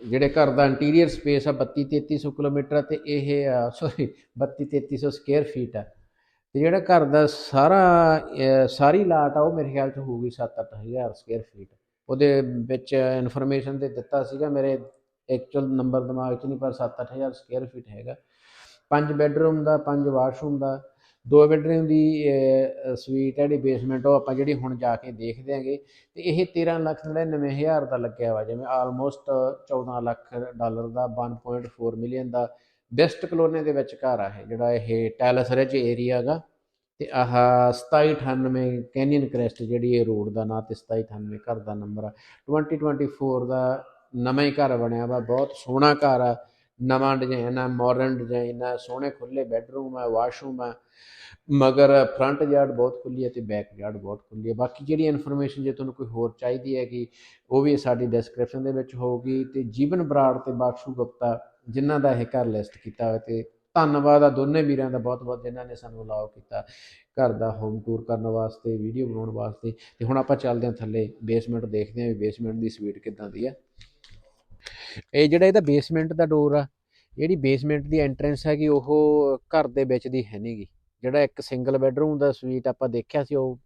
ਜਿਹੜੇ ਘਰ ਦਾ ਇੰਟੀਰੀਅਰ ਸਪੇਸ ਆ 32 3300 ਕਿਲੋਮੀਟਰ ਆ ਤੇ ਇਹ ਆ ਸੌਰੀ 32 3300 ਸਕੁਅਰ ਫੀਟ ਆ। ਤੇ ਜਿਹੜਾ ਘਰ ਦਾ ਸਾਰਾ ਸਾਰੀ ਲਾਟ ਆ, ਉਹ ਮੇਰੇ ਖਿਆਲ ਚ ਹੋਊਗੀ 7-8000 ਸਕੁਅਰ ਫੀਟ ਉਹਦੇ ਵਿੱਚ ਇਨਫੋਰਮੇਸ਼ਨ ਤੇ ਦਿੱਤਾ ਸੀਗਾ ਮੇਰੇ ਐਕਚੁਅਲ ਨੰਬਰ ਦਿਮਾਗ 'ਚ ਨਹੀਂ, ਪਰ 7-8000 ਸਕੁਅਰ ਫੀਟ ਹੈਗਾ। ਪੰਜ ਬੈੱਡਰੂਮ ਦਾ, ਪੰਜ ਵਾਸ਼ਰੂਮ ਦਾ ਦੋ ਬੈੱਡਰੂਮ ਦੀ ਸਵੀਟ ਹੈ, ਜਿਹੜੀ ਬੇਸਮੈਂਟ ਉਹ ਆਪਾਂ ਜਿਹੜੀ ਹੁਣ ਜਾ ਕੇ ਦੇਖਦੇ ਆਂਗੇ ਤੇ ਇਹ 13 ਲੱਖ 99 ਹਜ਼ਾਰ ਦਾ ਲੱਗਿਆ ਵਾ, ਜਿਵੇਂ ਆਲਮੋਸਟ 14 ਲੱਖ ਡਾਲਰ ਦਾ 1.4 ਮਿਲੀਅਨ ਦਾ ਬੈਸਟ ਕਲੋਨੀ ਦੇ ਵਿੱਚ ਘਰ ਆ ਇਹ, ਜਿਹੜਾ ਇਹ ਟੈਲਸ ਰਿਚ ਏਰੀਆ ਹੈਗਾ। ਤੇ ਆਹ 2798 ਕੈਨੀਅਨ ਕ੍ਰੈਸਟ ਜਿਹੜੀ ਇਹ ਰੋਡ ਦਾ ਨਾਂ ਤੇ 2798 ਘਰ ਦਾ ਨੰਬਰ ਆ। 2024 ਦਾ ਨਵਾਂ ਹੀ ਘਰ ਬਣਿਆ ਵਾ, ਬਹੁਤ ਸੋਹਣਾ ਘਰ ਆ। ਨਵਾਂ ਡਿਜ਼ਾਈਨ ਹੈ ਮਾਡਰਨ ਡਿਜ਼ਾਈਨ ਹੈ, ਸੋਹਣੇ ਖੁੱਲੇ ਬੈੱਡਰੂਮ ਹੈ ਵਾਸ਼ਰੂਮ ਹੈ, ਮਗਰ ਫਰੰਟ ਯਾਰਡ ਬਹੁਤ ਖੁੱਲੀ ਹੈ ਤੇ ਬੈਕ ਯਾਰਡ ਬਹੁਤ ਖੁੱਲੀ ਹੈ। ਬਾਕੀ ਜਿਹੜੀ ਇਨਫੋਰਮੇਸ਼ਨ ਜੇ ਤੁਹਾਨੂੰ ਕੋਈ ਹੋਰ ਚਾਹੀਦੀ ਹੈ ਕਿ ਉਹ ਵੀ ਸਾਡੀ ਡਿਸਕ੍ਰਿਪਸ਼ਨ ਦੇ ਵਿੱਚ ਹੋਊਗੀ ਤੇ ਜੀਵਨ ਬਰਾੜ ਤੇ ਬਾਕਸ਼ੂ ਗੁਪਤਾ, ਜਿਨ੍ਹਾਂ ਦਾ ਇਹ ਘਰ ਲਿਸਟ ਕੀਤਾ ਹੋਇਆ ਤੇ ਧੰਨਵਾਦ ਆ ਦੋਨੇ ਵੀਰਾਂ ਦਾ ਬਹੁਤ ਬਹੁਤ, ਜਿਨ੍ਹਾਂ ਨੇ ਸਾਨੂੰ ਅਲਾਉ ਕੀਤਾ ਘਰ ਦਾ ਹੋਮ ਟੂਰ ਕਰਨ ਵਾਸਤੇ ਵੀਡੀਓ ਬਣਾਉਣ ਵਾਸਤੇ। ਤੇ ਹੁਣ ਆਪਾਂ ਚੱਲਦੇ ਹਾਂ ਥੱਲੇ ਬੇਸਮੈਂਟ ਦੇਖਦੇ ਹਾਂ ਵੀ ਬੇਸਮੈਂਟ ਦੀ ਸਵੀਟ ਕਿੱਦਾਂ ਦੀ ਆ ਇਹ ਜਿਹੜਾ ਇਹਦਾ ਬੇਸਮੈਂਟ ਦਾ ਡੋਰ ਆ ਜਿਹੜੀ ਬੇਸਮੈਂਟ ਦੀ ਐਂਟਰੈਂਸ ਹੈਗੀ, ਉਹ ਘਰ ਦੇ ਵਿੱਚ ਦੀ ਹੈ ਨਹੀਂਗੀ ਜਿਹੜਾ ਇੱਕ ਸਿੰਗਲ ਬੈੱਡਰੂਮ ਦਾ ਸਵੀਟ ਆਪਾਂ ਦੇਖਿਆ ਸੀ, ਉਹ,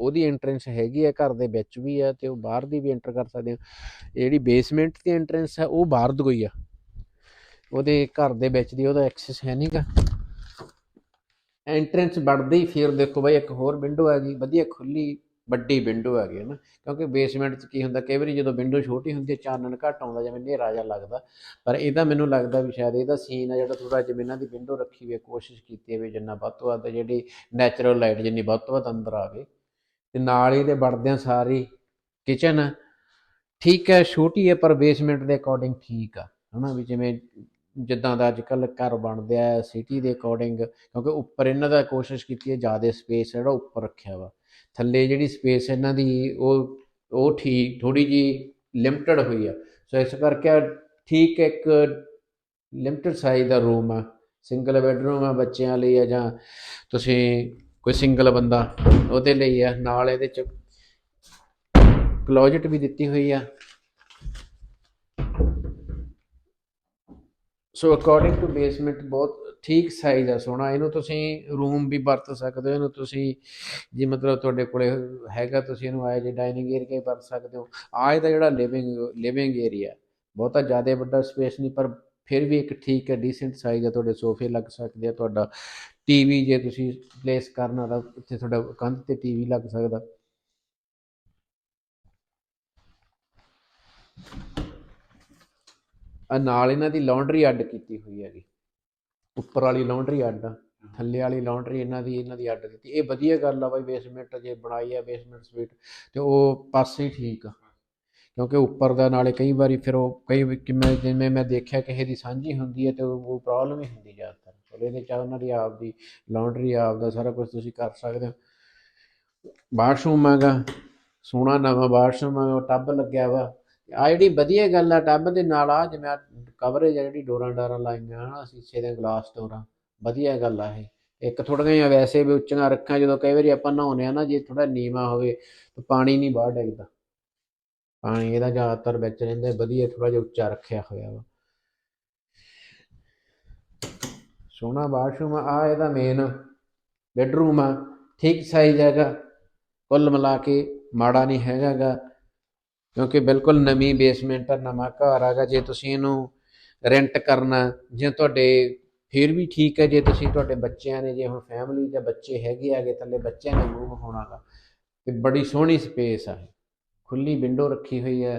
ਉਹਦੀ ਐਂਟਰੈਂਸ ਹੈਗੀ ਹੈ ਘਰ ਦੇ ਵਿੱਚ ਵੀ ਹੈ ਤੇ ਉਹ ਬਾਹਰ ਦੀ ਵੀ ਐਂਟਰ ਕਰ ਸਕਦੇ ਹੋ ਜਿਹੜੀ ਬੇਸਮੈਂਟ ਦੀ ਐਂਟਰੈਂਸ ਹੈ ਉਹ ਬਾਹਰ ਦੀ ਕੋਈ ਆ। ਉਹਦੇ ਘਰ ਦੇ ਵਿੱਚ ਦੀ ਉਹਦਾ ਐਕਸੈਸ ਹੈ ਨਹੀਂਗਾ ਐਂਟਰੈਂਸ ਵੜਦੀ ਫਿਰ ਦੇਖੋ ਬਾਈ, ਇੱਕ ਹੋਰ ਵਿੰਡੋ ਹੈਗੀ, ਵਧੀਆ ਖੁੱਲੀ ਵੱਡੀ ਵਿੰਡੋ ਹੈਗੀ ਹੈ ਨਾ, ਕਿਉਂਕਿ ਬੇਸਮੈਂਟ 'ਚ ਕੀ ਹੁੰਦਾ, ਕਈ ਵਾਰੀ ਜਦੋਂ ਵਿੰਡੋ ਛੋਟੀ ਹੁੰਦੀ ਹੈ, ਚਾਨਣ ਘੱਟ ਆਉਂਦਾ ਜਿਵੇਂ ਹਨੇਰਾ ਜਿਹਾ ਲੱਗਦਾ। ਪਰ ਇਹਦਾ ਮੈਨੂੰ ਲੱਗਦਾ ਵੀ ਸ਼ਾਇਦ ਇਹਦਾ ਸੀਨ ਆ ਜਿਹੜਾ ਥੋੜਾ ਜਿਹਾ ਇਹਨਾਂ ਦੀ ਵਿੰਡੋ ਰੱਖੀ ਹੋਈ ਹੈ, ਕੋਸ਼ਿਸ਼ ਕੀਤੀ ਹੈ ਵੀ ਜਿੰਨਾ ਵੱਧ ਤੋਂ ਵੱਧ ਜਿਹੜੀ ਨੈਚੁਰਲ ਲਾਈਟ ਜਿੰਨੀ ਵੱਧ ਤੋਂ ਵੱਧ ਅੰਦਰ ਆਵੇ। ਤੇ ਨਾਲ ਇਹਦੇ ਵੜਦਿਆਂ ਸਾਰੀ ਕਿਚਨ ਠੀਕ ਹੈ, ਛੋਟੀ ਹੈ, ਪਰ ਬੇਸਮੈਂਟ ਦੇ ਅਕੋਰਡਿੰਗ ਠੀਕ ਆ, ਹਨਾ ਵੀ ਜਿਵੇਂ ਜਿੱਦਾਂ ਦਾ ਅੱਜ ਕੱਲ੍ਹ ਘਰ ਬਣਦੇ ਆ ਸਿਟੀ ਦੇ ਅਕੋਰਡਿੰਗ ਕਿਉਂਕਿ ਉੱਪਰ ਇਹਨਾਂ ਦਾ ਕੋਸ਼ਿਸ਼ ਕੀਤੀ ਹੈ, ਜ਼ਿਆਦਾ ਸਪੇਸ ਜਿਹੜਾ ਉੱਪਰ ਰੱਖਿਆ ਵਾ। ਥੱਲੇ ਜਿਹੜੀ ਸਪੇਸ ਇਹਨਾਂ ਦੀ, ਉਹ ਉਹ ਠੀਕ ਥੋੜੀ ਜੀ ਲਿਮਟਡ ਹੋਈ ਆ। ਸੋ ਇਸ ਕਰਕੇ ਠੀਕ ਇੱਕ ਲਿਮਟਿਡ ਸਾਈਜ਼ ਦਾ ਰੂਮ ਆ। ਸਿੰਗਲ ਬੈਡਰੂਮ ਆ ਬੱਚਿਆਂ ਲਈ ਆ ਜਾਂ ਤੁਸੀਂ ਕੋਈ ਸਿੰਗਲ ਬੰਦਾ, ਉਹਦੇ ਲਈ ਆ। ਨਾਲ ਇਹਦੇ ਚ ਕਲੋਜਟ ਵੀ ਦਿੱਤੀ ਹੋਈ ਆ। ਸੋ ਅਕੋਰਡਿੰਗ ਟੂ ਬੇਸਮੈਂਟ ਬਹੁਤ ਠੀਕ ਸਾਈਜ਼ ਆ, ਸੋਹਣਾ। ਇਹਨੂੰ ਤੁਸੀਂ ਰੂਮ ਵੀ ਵਰਤ ਸਕਦੇ ਹੋ, ਇਹਨੂੰ ਤੁਸੀਂ ਜੇ ਮਤਲਬ ਤੁਹਾਡੇ ਕੋਲੇ ਹੈਗਾ, ਤੁਸੀਂ ਇਹਨੂੰ ਆਏ ਜੇ ਡਾਈਨਿੰਗ ਏਰੀਆ ਵਰਤ ਸਕਦੇ ਹੋ। ਆਏ ਇਹਦਾ ਜਿਹੜਾ ਲਿਵਿੰਗ ਲਿਵਿੰਗ ਏਰੀਆ ਬਹੁਤਾ ਜ਼ਿਆਦਾ ਵੱਡਾ ਸਪੇਸ ਨਹੀਂ, ਪਰ ਫਿਰ ਵੀ ਇੱਕ ਠੀਕ ਹੈ ਡੀਸੈਂਟ ਸਾਈਜ਼ ਆ ਤੁਹਾਡੇ ਸੋਫੇ ਲੱਗ ਸਕਦੇ ਆ, ਤੁਹਾਡਾ ਟੀਵੀ ਜੇ ਤੁਸੀਂ ਪਲੇਸ ਕਰਨਾ ਤਾਂ ਉੱਥੇ ਤੁਹਾਡਾ ਕੰਧ ਤੇ ਟੀਵੀ ਲੱਗ ਸਕਦਾ। ਆ ਨਾਲ ਇਹਨਾਂ ਦੀ ਲਾਂਡਰੀ ਅੱਡ ਕੀਤੀ ਹੋਈ ਹੈਗੀ। ਉੱਪਰ ਵਾਲੀ ਲਾਂਡਰੀ ਅੱਡ ਥੱਲੇ ਵਾਲੀ ਲਾਂਡਰੀ ਇਹਨਾਂ ਦੀ ਇਹਨਾਂ ਦੀ ਅੱਡ ਕੀਤੀ ਇਹ ਵਧੀਆ ਗੱਲ ਆ ਬਾਈ ਬੇਸਮੈਂਟ ਜੇ ਬਣਾਈ ਆ ਬੇਸਮੈਂਟ ਸਵੀਟ ਤੇ ਉਹ ਪਾਸੇ ਠੀਕ ਆ। ਕਿਉਂਕਿ ਉੱਪਰ ਦਾ ਨਾਲੇ ਕਈ ਵਾਰੀ ਫਿਰ ਉਹ ਕਈ ਕਿਵੇਂ ਜਿਵੇਂ ਮੈਂ ਦੇਖਿਆ ਕਿਸੇ ਦੀ ਸਾਂਝੀ ਹੁੰਦੀ ਹੈ ਤੇ ਉਹ ਪ੍ਰੋਬਲਮ ਹੀ ਹੁੰਦੀ ਜ਼ਿਆਦਾਤਰ। ਚਲੋ ਇਹਦੇ ਚ ਉਹਨਾਂ ਦੀ ਆਪ ਦੀ ਲਾਂਡਰੀ ਆਪ ਦਾ ਸਾਰਾ ਕੁਝ ਤੁਸੀਂ ਕਰ ਸਕਦੇ ਹੋ। ਬਾਥਰੂਮ ਹੈਗਾ ਸੋਹਣਾ ਨਵਾਂ ਬਾਥਰੂਮ ਹੈਗਾ ਟੱਬ ਲੱਗਿਆ ਵਾ। ਆ ਜਿਹੜੀ ਵਧੀਆ ਗੱਲ ਆ ਟੱਬ ਦੇ ਨਾਲ ਆ ਜਿਵੇਂ ਕਵਰੇਜ ਆ ਜਿਹੜੀ ਡੋਰਾਂ ਡਾਰਾਂ ਲਾਈਆਂ ਹਨਾ, ਸ਼ੀਸ਼ੇ ਦੇ ਗਲਾਸ ਡੋਰਾਂ। ਵਧੀਆ ਗੱਲ ਆ ਇਹ। ਇੱਕ ਥੋੜ੍ਹੀਆਂ ਜਿਹਾ ਵੈਸੇ ਵੀ ਉੱਚੀਆਂ ਰੱਖਾਂ, ਜਦੋਂ ਕਈ ਵਾਰੀ ਆਪਾਂ ਨਹਾਉਂਦੇ ਆ ਨਾ, ਜੇ ਥੋੜਾ ਨੀਵਾ ਹੋਵੇ ਤਾਂ ਪਾਣੀ ਨਹੀਂ ਬਾਹਰ ਡਿੱਗਦਾ। ਪਾਣੀ ਇਹਦਾ ਜ਼ਿਆਦਾਤਰ ਵਿੱਚ ਰਹਿੰਦਾ, ਵਧੀਆ ਥੋੜਾ ਜਿਹਾ ਉੱਚਾ ਰੱਖਿਆ ਹੋਇਆ ਵਾ। ਸੋਹਣਾ ਬਾਥਰੂਮ ਆ ਇਹਦਾ ਮੇਨ ਬੈਡਰੂਮ ਆ। ਠੀਕ ਸਾਈਜ਼ ਹੈਗਾ, ਕੁੱਲ ਮਿਲਾ ਕੇ ਮਾੜਾ ਨਹੀਂ ਹੈਗਾਗਾ ਕਿਉਂਕਿ ਬਿਲਕੁਲ ਨਵੀਂ ਬੇਸਮੈਂਟ ਆ, ਨਵਾਂ ਘਰ ਹੈਗਾ ਜੇ ਤੁਸੀਂ ਇਹਨੂੰ ਰੈਂਟ ਕਰਨਾ, ਜਾਂ ਤੁਹਾਡੇ ਫਿਰ ਵੀ ਠੀਕ ਹੈ ਜੇ ਤੁਸੀਂ ਤੁਹਾਡੇ ਬੱਚਿਆਂ ਨੇ, ਜੇ ਹੁਣ ਫੈਮਿਲੀ ਜਾਂ ਬੱਚੇ ਹੈਗੇ ਆਗੇ, ਥੱਲੇ ਬੱਚਿਆਂ ਨੇ ਮੂਵ ਹੋਣਾਗਾ, ਤੇ ਬੜੀ ਸੋਹਣੀ ਸਪੇਸ ਆ ਖੁੱਲੀ ਵਿੰਡੋ ਰੱਖੀ ਹੋਈ ਹੈ।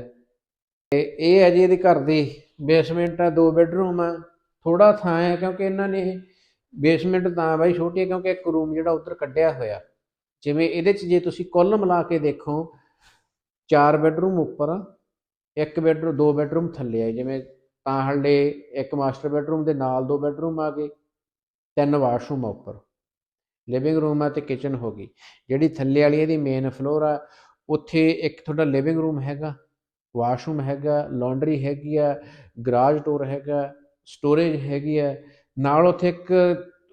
ਤੇ ਇਹ ਹੈ ਜੀ ਇਹਦੇ ਘਰ ਦੀ ਬੇਸਮੈਂਟ ਆ, ਦੋ ਬੈੱਡਰੂਮ ਆ। ਥੋੜਾ ਥਾਂ ਹੈ ਕਿਉਂਕਿ ਇਹਨਾਂ ਨੇ ਬੇਸਮੈਂਟ ਤਾਂ ਬਾਈ ਛੋਟੀ ਹੈ ਕਿਉਂਕਿ ਇੱਕ ਰੂਮ ਜਿਹੜਾ ਉੱਧਰ ਕੱਢਿਆ ਹੋਇਆ। ਜਿਵੇਂ ਇਹਦੇ ਚ ਜੇ ਤੁਸੀਂ ਕੁੱਲ ਮਿਲਾ ਕੇ ਦੇਖੋ, ਚਾਰ ਬੈਡਰੂਮ ਉੱਪਰ ਇੱਕ ਬੈਡਰੂਮ ਦੋ ਬੈੱਡਰੂਮ ਥੱਲੇ ਆ ਜਿਵੇਂ ਤਾਂ ਹਲੇ ਇੱਕ ਮਾਸਟਰ ਬੈਡਰੂਮ ਦੇ ਨਾਲ ਦੋ ਬੈਡਰੂਮ ਆ ਗਏ, ਤਿੰਨ ਵਾਸ਼ਰੂਮ ਆ ਉੱਪਰ। ਲਿਵਿੰਗ ਰੂਮ ਆ ਤੇ ਕਿਚਨ ਹੋ ਗਈ। ਜਿਹੜੀ ਥੱਲੇ ਵਾਲੀ ਇਹਦੀ ਮੇਨ ਫਲੋਰ ਆ, ਉੱਥੇ ਇੱਕ ਤੁਹਾਡਾ ਲਿਵਿੰਗ ਰੂਮ ਹੈਗਾ, ਵਾਸ਼ਰੂਮ ਹੈਗਾ ਲਾਂਡਰੀ ਹੈਗੀ ਆ ਗਰਾਜ ਡੋਰ ਹੈਗਾ ਸਟੋਰੇਜ ਹੈਗੀ ਆ। ਨਾਲ ਉੱਥੇ ਇੱਕ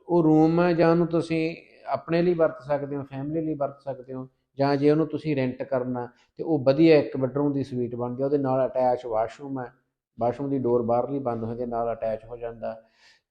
ਉਹ ਰੂਮ ਹੈ ਜਾਂ ਉਹਨੂੰ ਤੁਸੀਂ ਆਪਣੇ ਲਈ ਵਰਤ ਸਕਦੇ ਹੋ ਫੈਮਿਲੀ ਲਈ ਵਰਤ ਸਕਦੇ ਹੋ, ਜਾਂ ਜੇ ਉਹਨੂੰ ਤੁਸੀਂ ਰੈਂਟ ਕਰਨਾ, ਤੇ ਉਹ ਵਧੀਆ ਇੱਕ ਬੈਡਰੂਮ ਦੀ ਸਵੀਟ ਬਣਦੀ ਆ ਉਹਦੇ ਨਾਲ ਅਟੈਚ ਵਾਸ਼ਰੂਮ ਹੈ ਵਾਸ਼ਰੂਮ ਦੀ ਡੋਰ ਬਾਹਰਲੀ ਬੰਦ ਹੋ ਜਾਂਦੀ ਨਾਲ ਅਟੈਚ ਹੋ ਜਾਂਦਾ।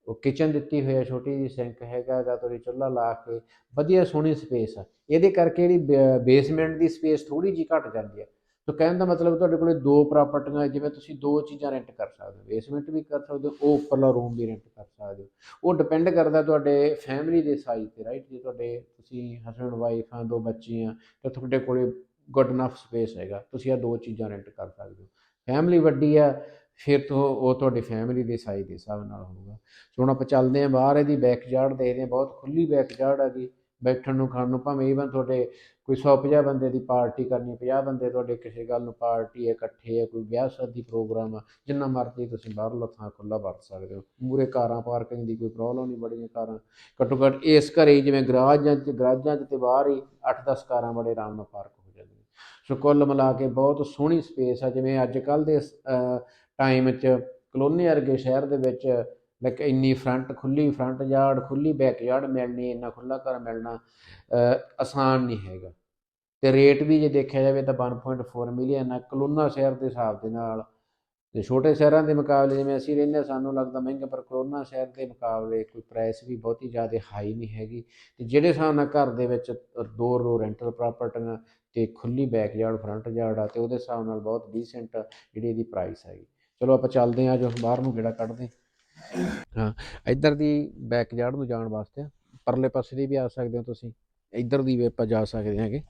ਉਹ ਕਿਚਨ ਦਿੱਤੀ ਹੋਈ ਹੈ, ਛੋਟੀ ਜਿਹੀ ਸਿੰਕ ਹੈਗਾ, ਜਾਂ ਤੁਸੀਂ ਚੁੱਲ੍ਹਾ ਲਾ ਕੇ, ਵਧੀਆ ਸੋਹਣੀ ਸਪੇਸ ਆ। ਇਹਦੇ ਕਰਕੇ ਜਿਹੜੀ ਬੇਸਮੈਂਟ ਦੀ ਸਪੇਸ ਥੋੜੀ ਜਿਹੀ ਘਟ ਜਾਂਦੀ ਹੈ। ਸੋ ਕਹਿਣ ਦਾ ਮਤਲਬ ਤੁਹਾਡੇ ਕੋਲੇ ਦੋ ਪ੍ਰਾਪਰਟੀਆਂ ਜਿਵੇਂ ਤੁਸੀਂ ਦੋ ਚੀਜ਼ਾਂ ਰੈਂਟ ਕਰ ਸਕਦੇ ਹੋ। ਬੇਸਮੈਂਟ ਵੀ ਕਰ ਸਕਦੇ ਹੋ, ਉਹ ਉੱਪਰਲਾ ਰੂਮ ਵੀ ਰੈਂਟ ਕਰ ਸਕਦੇ ਹੋ। ਉਹ ਡਿਪੈਂਡ ਕਰਦਾ ਤੁਹਾਡੇ ਫੈਮਿਲੀ ਦੇ ਸਾਈਜ਼ ਤੇ ਰਾਈਟ ਜੇ ਤੁਹਾਡੇ ਤੁਸੀਂ ਹਸਬੰਡ ਵਾਈਫ ਆ, ਦੋ ਬੱਚੇ ਆ ਤਾਂ ਤੁਹਾਡੇ ਕੋਲੇ ਗੁੱਡ ਇਨਫ ਸਪੇਸ ਹੈਗਾ। ਤੁਸੀਂ ਆ ਦੋ ਚੀਜ਼ਾਂ ਰੈਂਟ ਕਰ ਸਕਦੇ ਹੋ। ਫੈਮਿਲੀ ਵੱਡੀ ਆ ਫਿਰ ਤੋਂ ਉਹ ਤੁਹਾਡੀ ਫੈਮਿਲੀ ਦੇ ਸਾਈਜ਼ ਦੇ ਹਿਸਾਬ ਨਾਲ ਹੋਊਗਾ। ਸੋ ਹੁਣ ਆਪਾਂ ਚੱਲਦੇ ਆਂ ਬਾਹਰ, ਇਹਦੀ ਬੈਕਯਾਰਡ ਦੇਖਦੇ ਆਂ ਬਹੁਤ ਖੁੱਲੀ ਬੈਕਯਾਰਡ ਯਾਰਡ ਹੈਗੀ ਬੈਠਣ ਨੂੰ, ਖਾਣ ਨੂੰ, ਭਾਵੇਂ ਈਵਨ ਤੁਹਾਡੇ ਕੋਈ 150 ਬੰਦੇ ਦੀ ਪਾਰਟੀ ਕਰਨੀ 50 ਬੰਦੇ ਤੁਹਾਡੇ ਕਿਸੇ ਗੱਲ ਨੂੰ ਪਾਰਟੀ ਹੈ, ਇਕੱਠੇ ਹੈ, ਕੋਈ ਵਿਆਹ ਸ਼ਾਦੀ ਪ੍ਰੋਗਰਾਮ ਆ, ਜਿੰਨਾ ਮਰਜ਼ੀ ਤੁਸੀਂ ਬਾਹਰਲਾ ਥਾਂ ਖੁੱਲਾ ਵਰਤ ਸਕਦੇ ਹੋ। ਮੂਰੇ ਕਾਰਾਂ ਪਾਰਕਿੰਗ ਦੀ ਕੋਈ ਪ੍ਰੋਬਲਮ ਨਹੀਂ, ਬੜੀਆਂ ਕਾਰਾਂ। ਘੱਟੋ ਘੱਟ ਇਸ ਘਰੇ ਹੀ, ਜਿਵੇਂ ਗਰਾਜਾਂ 'ਚ ਗਰਾਜਾਂ 'ਚ ਤੇ ਬਾਹਰ ਹੀ 8-10 ਕਾਰਾਂ ਬੜੇ ਆਰਾਮ ਨਾਲ ਪਾਰਕ ਹੋ ਜਾਂਦੀਆਂ ਸੋ ਕੁੱਲ ਮਿਲਾ ਕੇ ਬਹੁਤ ਸੋਹਣੀ ਸਪੇਸ ਆ, ਜਿਵੇਂ ਅੱਜ ਕੱਲ੍ਹ ਦੇ ਟਾਈਮ 'ਚ ਕਲੋਨੀ ਵਰਗੇ ਸ਼ਹਿਰ ਦੇ ਵਿੱਚ ਲਾਈਕ ਇੰਨੀ ਫਰੰਟ ਖੁੱਲੀ ਫਰੰਟ ਯਾਰਡ ਖੁੱਲੀ ਬੈਕ ਯਾਰਡ ਮਿਲਣੀ ਇੰਨਾ ਖੁੱਲਾ ਘਰ ਮਿਲਣਾ ਆਸਾਨ ਨਹੀਂ ਹੈਗਾ। ਤੇ ਰੇਟ ਵੀ ਜੇ ਦੇਖਿਆ ਜਾਵੇ ਤਾਂ 1.4 ਮਿਲੀਅਨ ਆ ਕਲੋਨਾ ਸ਼ਹਿਰ ਦੇ ਹਿਸਾਬ ਦੇ ਨਾਲ। ਤੇ ਛੋਟੇ ਸ਼ਹਿਰਾਂ ਦੇ ਮੁਕਾਬਲੇ ਜਿਵੇਂ ਅਸੀਂ ਰਹਿੰਦੇ ਹਾਂ, ਸਾਨੂੰ ਲੱਗਦਾ ਮਹਿੰਗਾ ਪਰ ਕਲੋਨਾ ਸ਼ਹਿਰ ਦੇ ਮੁਕਾਬਲੇ ਕੋਈ ਪ੍ਰਾਈਸ ਵੀ ਬਹੁਤੀ ਜ਼ਿਆਦਾ ਹਾਈ ਨਹੀਂ ਹੈਗੀ। ਤੇ ਜਿਹੜੇ ਹਿਸਾਬ ਨਾਲ ਘਰ ਦੇ ਵਿੱਚ ਦੋ ਰੋ ਰੈਂਟਲ ਪ੍ਰਾਪਰਟੀਆਂ ਤੇ ਖੁੱਲੀ ਬੈਕ ਯਾਰਡ ਫਰੰਟ ਯਾਰਡ ਆ ਤੇ ਉਹਦੇ ਹਿਸਾਬ ਨਾਲ ਬਹੁਤ ਡੀਸੈਂਟ ਜਿਹੜੀ ਇਹਦੀ ਪ੍ਰਾਈਸ ਹੈਗੀ। ਚਲੋ ਆਪਾਂ ਚੱਲਦੇ ਹਾਂ ਜੋ ਬਾਹਰ ਨੂੰ ਗੇੜਾ ਕੱਢਦੇ ਹਾਂ। ਇੱਧਰ ਦੀ ਬੈਕ ਯਾਰਡ ਨੂੰ ਜਾਣ ਵਾਸਤੇ ਪਰਲੇ ਪਾਸੇ ਦੀ ਵੀ ਆ ਸਕਦੇ ਹੋ ਤੁਸੀਂ। ਇੱਧਰ ਦੀ ਵੀ ਆਪਾਂ ਜਾ ਸਕਦੇ ਹਾਂਗੇ।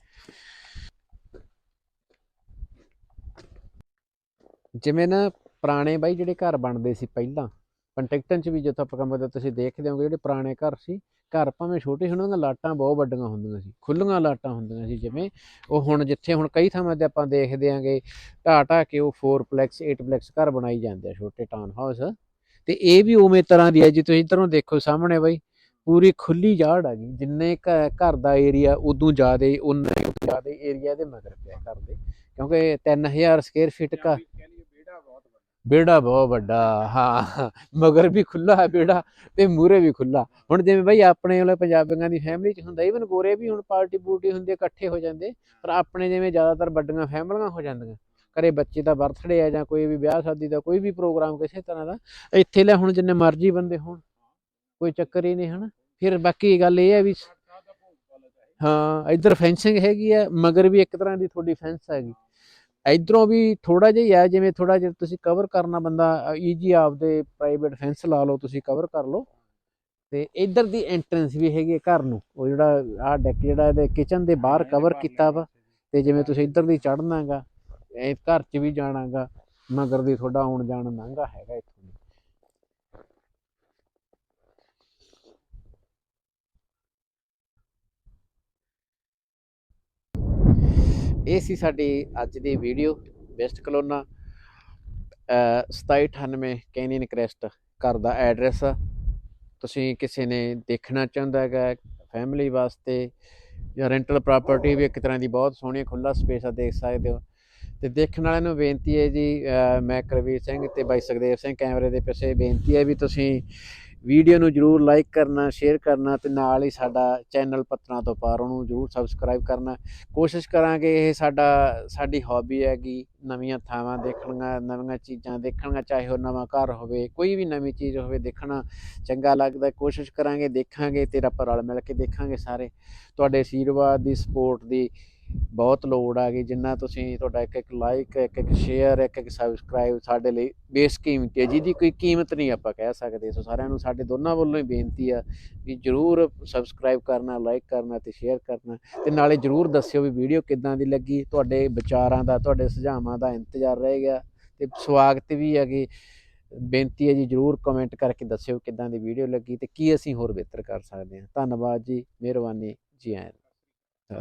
ਜਿਵੇਂ ਨਾ ਪੁਰਾਣੇ ਬਾਈ ਜਿਹੜੇ ਘਰ ਬਣਦੇ ਸੀ ਪਹਿਲਾਂ ਕੰਟੈਕਟਨ ਚ ਵੀ ਜਦੋਂ ਆਪਾਂ ਕੰਮ ਕਰਦੇ ਤੁਸੀਂ ਦੇਖਦੇ ਹੋਗੇ ਜਿਹੜੇ ਪੁਰਾਣੇ ਘਰ ਸੀ, ਘਰ ਭਾਵੇਂ ਛੋਟੇ ਹੋਣਗੇ ਲਾਟਾਂ ਬਹੁਤ ਵੱਡੀਆਂ ਹੁੰਦੀਆਂ ਸੀ ਖੁੱਲੀਆਂ ਲਾਟਾਂ ਹੁੰਦੀਆਂ ਸੀ, ਜਿਵੇਂ ਉਹ ਹੁਣ ਜਿੱਥੇ ਹੁਣ ਕਈ ਥਾਵਾਂ ਤੇ ਆਪਾਂ ਦੇਖਦੇ ਆਂਗੇ ਢਾਹ ਢਾਹ ਕੇ ਉਹ 4ਪਲੈਕਸ 8ਪਲੈਕਸ ਘਰ ਬਣਾਈ ਜਾਂਦੇ ਆ, ਛੋਟੇ ਟਾਊਨ ਹਾਊਸ ਤੇ ਇਹ ਵੀ ਉਵੇਂ ਤਰ੍ਹਾਂ ਦੀ ਹੈ ਜੇ, ਤੁਸੀਂ ਇਧਰੋਂ ਦੇਖੋ ਸਾਹਮਣੇ ਬਈ, ਪੂਰੀ ਖੁੱਲੀ ਜਾੜ ਆ ਗਈ ਜਿੰਨੇ ਘ- ਘਰ ਦਾ ਏਰੀਆ ਉਦੋਂ ਜ਼ਿਆਦਾ, ਉਨਾ ਹੀ ਜ਼ਿਆਦਾ ਏਰੀਆ ਦੇ ਮਗਰ ਪਿਆ ਕਰਦੇ ਦੇ, ਕਿਉਂਕਿ 3000 ਸਕੁਅਰ ਫੀਟ ਘਰ ਕਹਿ ਬਹੁਤ ਵੱਡਾ, ਹਾਂ। ਮਗਰ ਵੀ ਖੁੱਲਾ ਹੈ ਵਿਹੜਾ ਤੇ ਮੂਰੇ ਵੀ ਖੁੱਲਾ ਹੁਣ ਜਿਵੇਂ ਬਈ ਆਪਣੇ ਵਾਲੇ ਪੰਜਾਬੀਆਂ ਦੀ ਫੈਮਿਲੀ ਚ ਹੁੰਦਾ ਇਵਨ ਗੋਰੇ ਵੀ ਹੁਣ ਪਾਰਟੀ ਪੂਰਟੀ ਹੁੰਦੀ ਇਕੱਠੇ ਹੋ ਜਾਂਦੇ, ਪਰ ਆਪਣੇ ਜਿਵੇਂ ਜ਼ਿਆਦਾਤਰ ਵੱਡੀਆਂ ਫੈਮਲੀਆਂ ਹੋ ਜਾਂਦੀਆਂ। ਘਰੇ ਬੱਚੇ ਦਾ ਬਰਥਡੇ ਆ ਜਾਂ ਕੋਈ ਵੀ ਵਿਆਹ ਸ਼ਾਦੀ ਦਾ, ਕੋਈ ਵੀ ਪ੍ਰੋਗਰਾਮ ਕਿਸੇ ਤਰ੍ਹਾਂ ਦਾ, ਇੱਥੇ ਲੈ ਹੁਣ ਜਿੰਨੇ ਮਰਜ਼ੀ ਬੰਦੇ ਹੋਣ, ਕੋਈ ਚੱਕਰ ਹੀ ਨਹੀਂ, ਹਨਾ। ਫਿਰ ਬਾਕੀ ਗੱਲ ਇਹ ਹੈ ਵੀ ਹਾਂ, ਇੱਧਰ ਫੈਂਸਿੰਗ ਹੈਗੀ ਆ, ਮਗਰ ਵੀ ਇੱਕ ਤਰ੍ਹਾਂ ਦੀ ਤੁਹਾਡੀ ਫੈਂਸ ਹੈਗੀ। ਇਧਰੋਂ ਵੀ ਥੋੜਾ ਜਿਹਾ ਹੀ ਆ ਜਿਵੇਂ ਥੋੜਾ ਜਿਹਾ ਤੁਸੀਂ ਕਵਰ ਕਰਨਾ ਬੰਦਾ ਈਜੀ ਆਪਦੇ ਪ੍ਰਾਈਵੇਟ ਫੈਂਸ ਲਾ ਲਓ ਤੁਸੀਂ ਕਵਰ ਕਰ ਲਓ। ਤੇ ਇੱਧਰ ਦੀ ਐਂਟਰੈਂਸ ਵੀ ਹੈਗੀ ਘਰ ਨੂੰ ਉਹ ਜਿਹੜਾ ਆਹ ਡੈਕ ਜਿਹੜਾ ਇਹਦੇ ਕਿਚਨ ਦੇ ਬਾਹਰ ਕਵਰ ਕੀਤਾ ਵਾ। ਤੇ ਜਿਵੇਂ ਤੁਸੀਂ ਇੱਧਰ ਦੀ ਚੜ੍ਹਨਾਗਾ ਇਹ ਘਰ 'ਚ ਵੀ ਜਾਣਾਗਾ ਮਗਰ ਦੀ ਤੁਹਾਡਾ ਆਉਣ ਜਾਣ ਮਹਿੰਗਾ ਹੈਗਾ ਇੱਥੋਂ ਇਹ ਸੀ ਸਾਡੀ ਅੱਜ ਦੀ video. Best Kelowna 2798 Canyon Crest ਘਰ ਦਾ ਐਡਰੈਸ ਤੁਸੀਂ ਕਿਸੇ ਨੇ ਦੇਖਣਾ ਚਾਹੁੰਦਾ ਹੈਗਾ ਫੈਮਿਲੀ ਵਾਸਤੇ ਜਾਂ ਰੈਂਟਲ ਪ੍ਰਾਪਰਟੀ ਵੀ ਇੱਕ ਤਰ੍ਹਾਂ ਦੀ ਬਹੁਤ ਸੋਹਣੀ ਖੁੱਲਾ ਸਪੇਸ ਆ ਦੇਖ ਸਕਦੇ ਹੋ। ਤੇ ਦੇਖਣ ਵਾਲਿਆਂ ਨੂੰ ਬੇਨਤੀ ਹੈ ਜੀ ਮੈਂ ਕਰਵੀਰ ਸਿੰਘ ਤੇ ਬਾਈ ਸੁਖਦੇਵ ਸਿੰਘ ਕੈਮਰੇ ਦੇ ਪਿੱਛੇ ਬੇਨਤੀ ਹੈ ਵੀ ਤੁਸੀਂ ਵੀਡੀਓ ਨੂੰ ਜਰੂਰ ਲਾਈਕ ਕਰਨਾ, ਸ਼ੇਅਰ ਕਰਨਾ ਤੇ ਨਾਲ ਹੀ ਸਾਡਾ ਚੈਨਲ ਪੱਤਰਾਂ ਤੋਂ ਪਾਰ ਉਹਨੂੰ ਜਰੂਰ ਸਬਸਕ੍ਰਾਈਬ ਕਰਨਾ। ਕੋਸ਼ਿਸ਼ ਕਰਾਂਗੇ ਇਹ ਸਾਡਾ, ਸਾਡੀ ਹੌਬੀ ਹੈਗੀ, ਨਵੀਆਂ ਥਾਵਾਂ ਦੇਖਣੀਆਂ, ਨਵੀਆਂ ਚੀਜ਼ਾਂ ਦੇਖਣੀਆਂ, ਚਾਹੇ ਉਹ ਨਵਾਂ ਘਰ ਹੋਵੇ, ਕੋਈ ਵੀ ਨਵੀਂ ਚੀਜ਼ ਹੋਵੇ ਦੇਖਣਾ ਚੰਗਾ ਲੱਗਦਾ, ਕੋਸ਼ਿਸ਼ ਕਰਾਂਗੇ, ਦੇਖਾਂਗੇ, ਤੇਰਾ ਆਪਾਂ ਰਲ ਮਿਲ ਕੇ ਦੇਖਾਂਗੇ ਸਾਰੇ। ਤੁਹਾਡੇ ਆਸ਼ੀਰਵਾਦ ਦੀ ਸਪੋਰਟ ਦੀ ਬਹੁਤ ਲੋੜ ਆ ਗਈ, ਜਿੰਨਾ ਤੁਸੀਂ ਤੁਹਾਡਾ ਇੱਕ ਇੱਕ ਲਾਈਕ ਇੱਕ ਇੱਕ ਸ਼ੇਅਰ ਇੱਕ ਇੱਕ ਸਬਸਕ੍ਰਾਈਬ ਸਾਡੇ ਲਈ ਬੇਸਕੀਮਤੀ ਹੈ, ਜਿਹਦੀ ਕੋਈ ਕੀਮਤ ਨਹੀਂ ਆਪਾਂ ਕਹਿ ਸਕਦੇ। ਸੋ ਸਾਰਿਆਂ ਨੂੰ ਸਾਡੇ ਦੋਨਾਂ ਵੱਲੋਂ ਹੀ ਬੇਨਤੀ ਆ ਵੀ ਜਰੂਰ ਸਬਸਕ੍ਰਾਈਬ ਕਰਨਾ ਲਾਈਕ ਕਰਨਾ ਤੇ ਸ਼ੇਅਰ ਕਰਨਾ। ਤੇ ਨਾਲੇ ਜਰੂਰ ਦੱਸਿਓ ਵੀ ਵੀਡੀਓ ਕਿੱਦਾਂ ਦੀ ਲੱਗੀ, ਤੁਹਾਡੇ ਵਿਚਾਰਾਂ ਦਾ, ਤੁਹਾਡੇ ਸੁਝਾਵਾਂ ਦਾ ਇੰਤਜ਼ਾਰ ਰਹੇਗਾ ਤੇ ਸਵਾਗਤ ਵੀ ਹੈਗੇ। ਬੇਨਤੀ ਹੈ ਜੀ ਜਰੂਰ ਕਮੈਂਟ ਕਰਕੇ ਦੱਸਿਓ ਕਿੱਦਾਂ ਦੀ ਵੀਡੀਓ ਲੱਗੀ ਤੇ ਕੀ ਅਸੀਂ ਹੋਰ ਬਿਹਤਰ ਕਰ ਸਕਦੇ ਹਾਂ। ਧੰਨਵਾਦ ਜੀ, ਮਿਹਰਬਾਨੀ, ਜੀ ਆਇਆਂ ਨੂੰ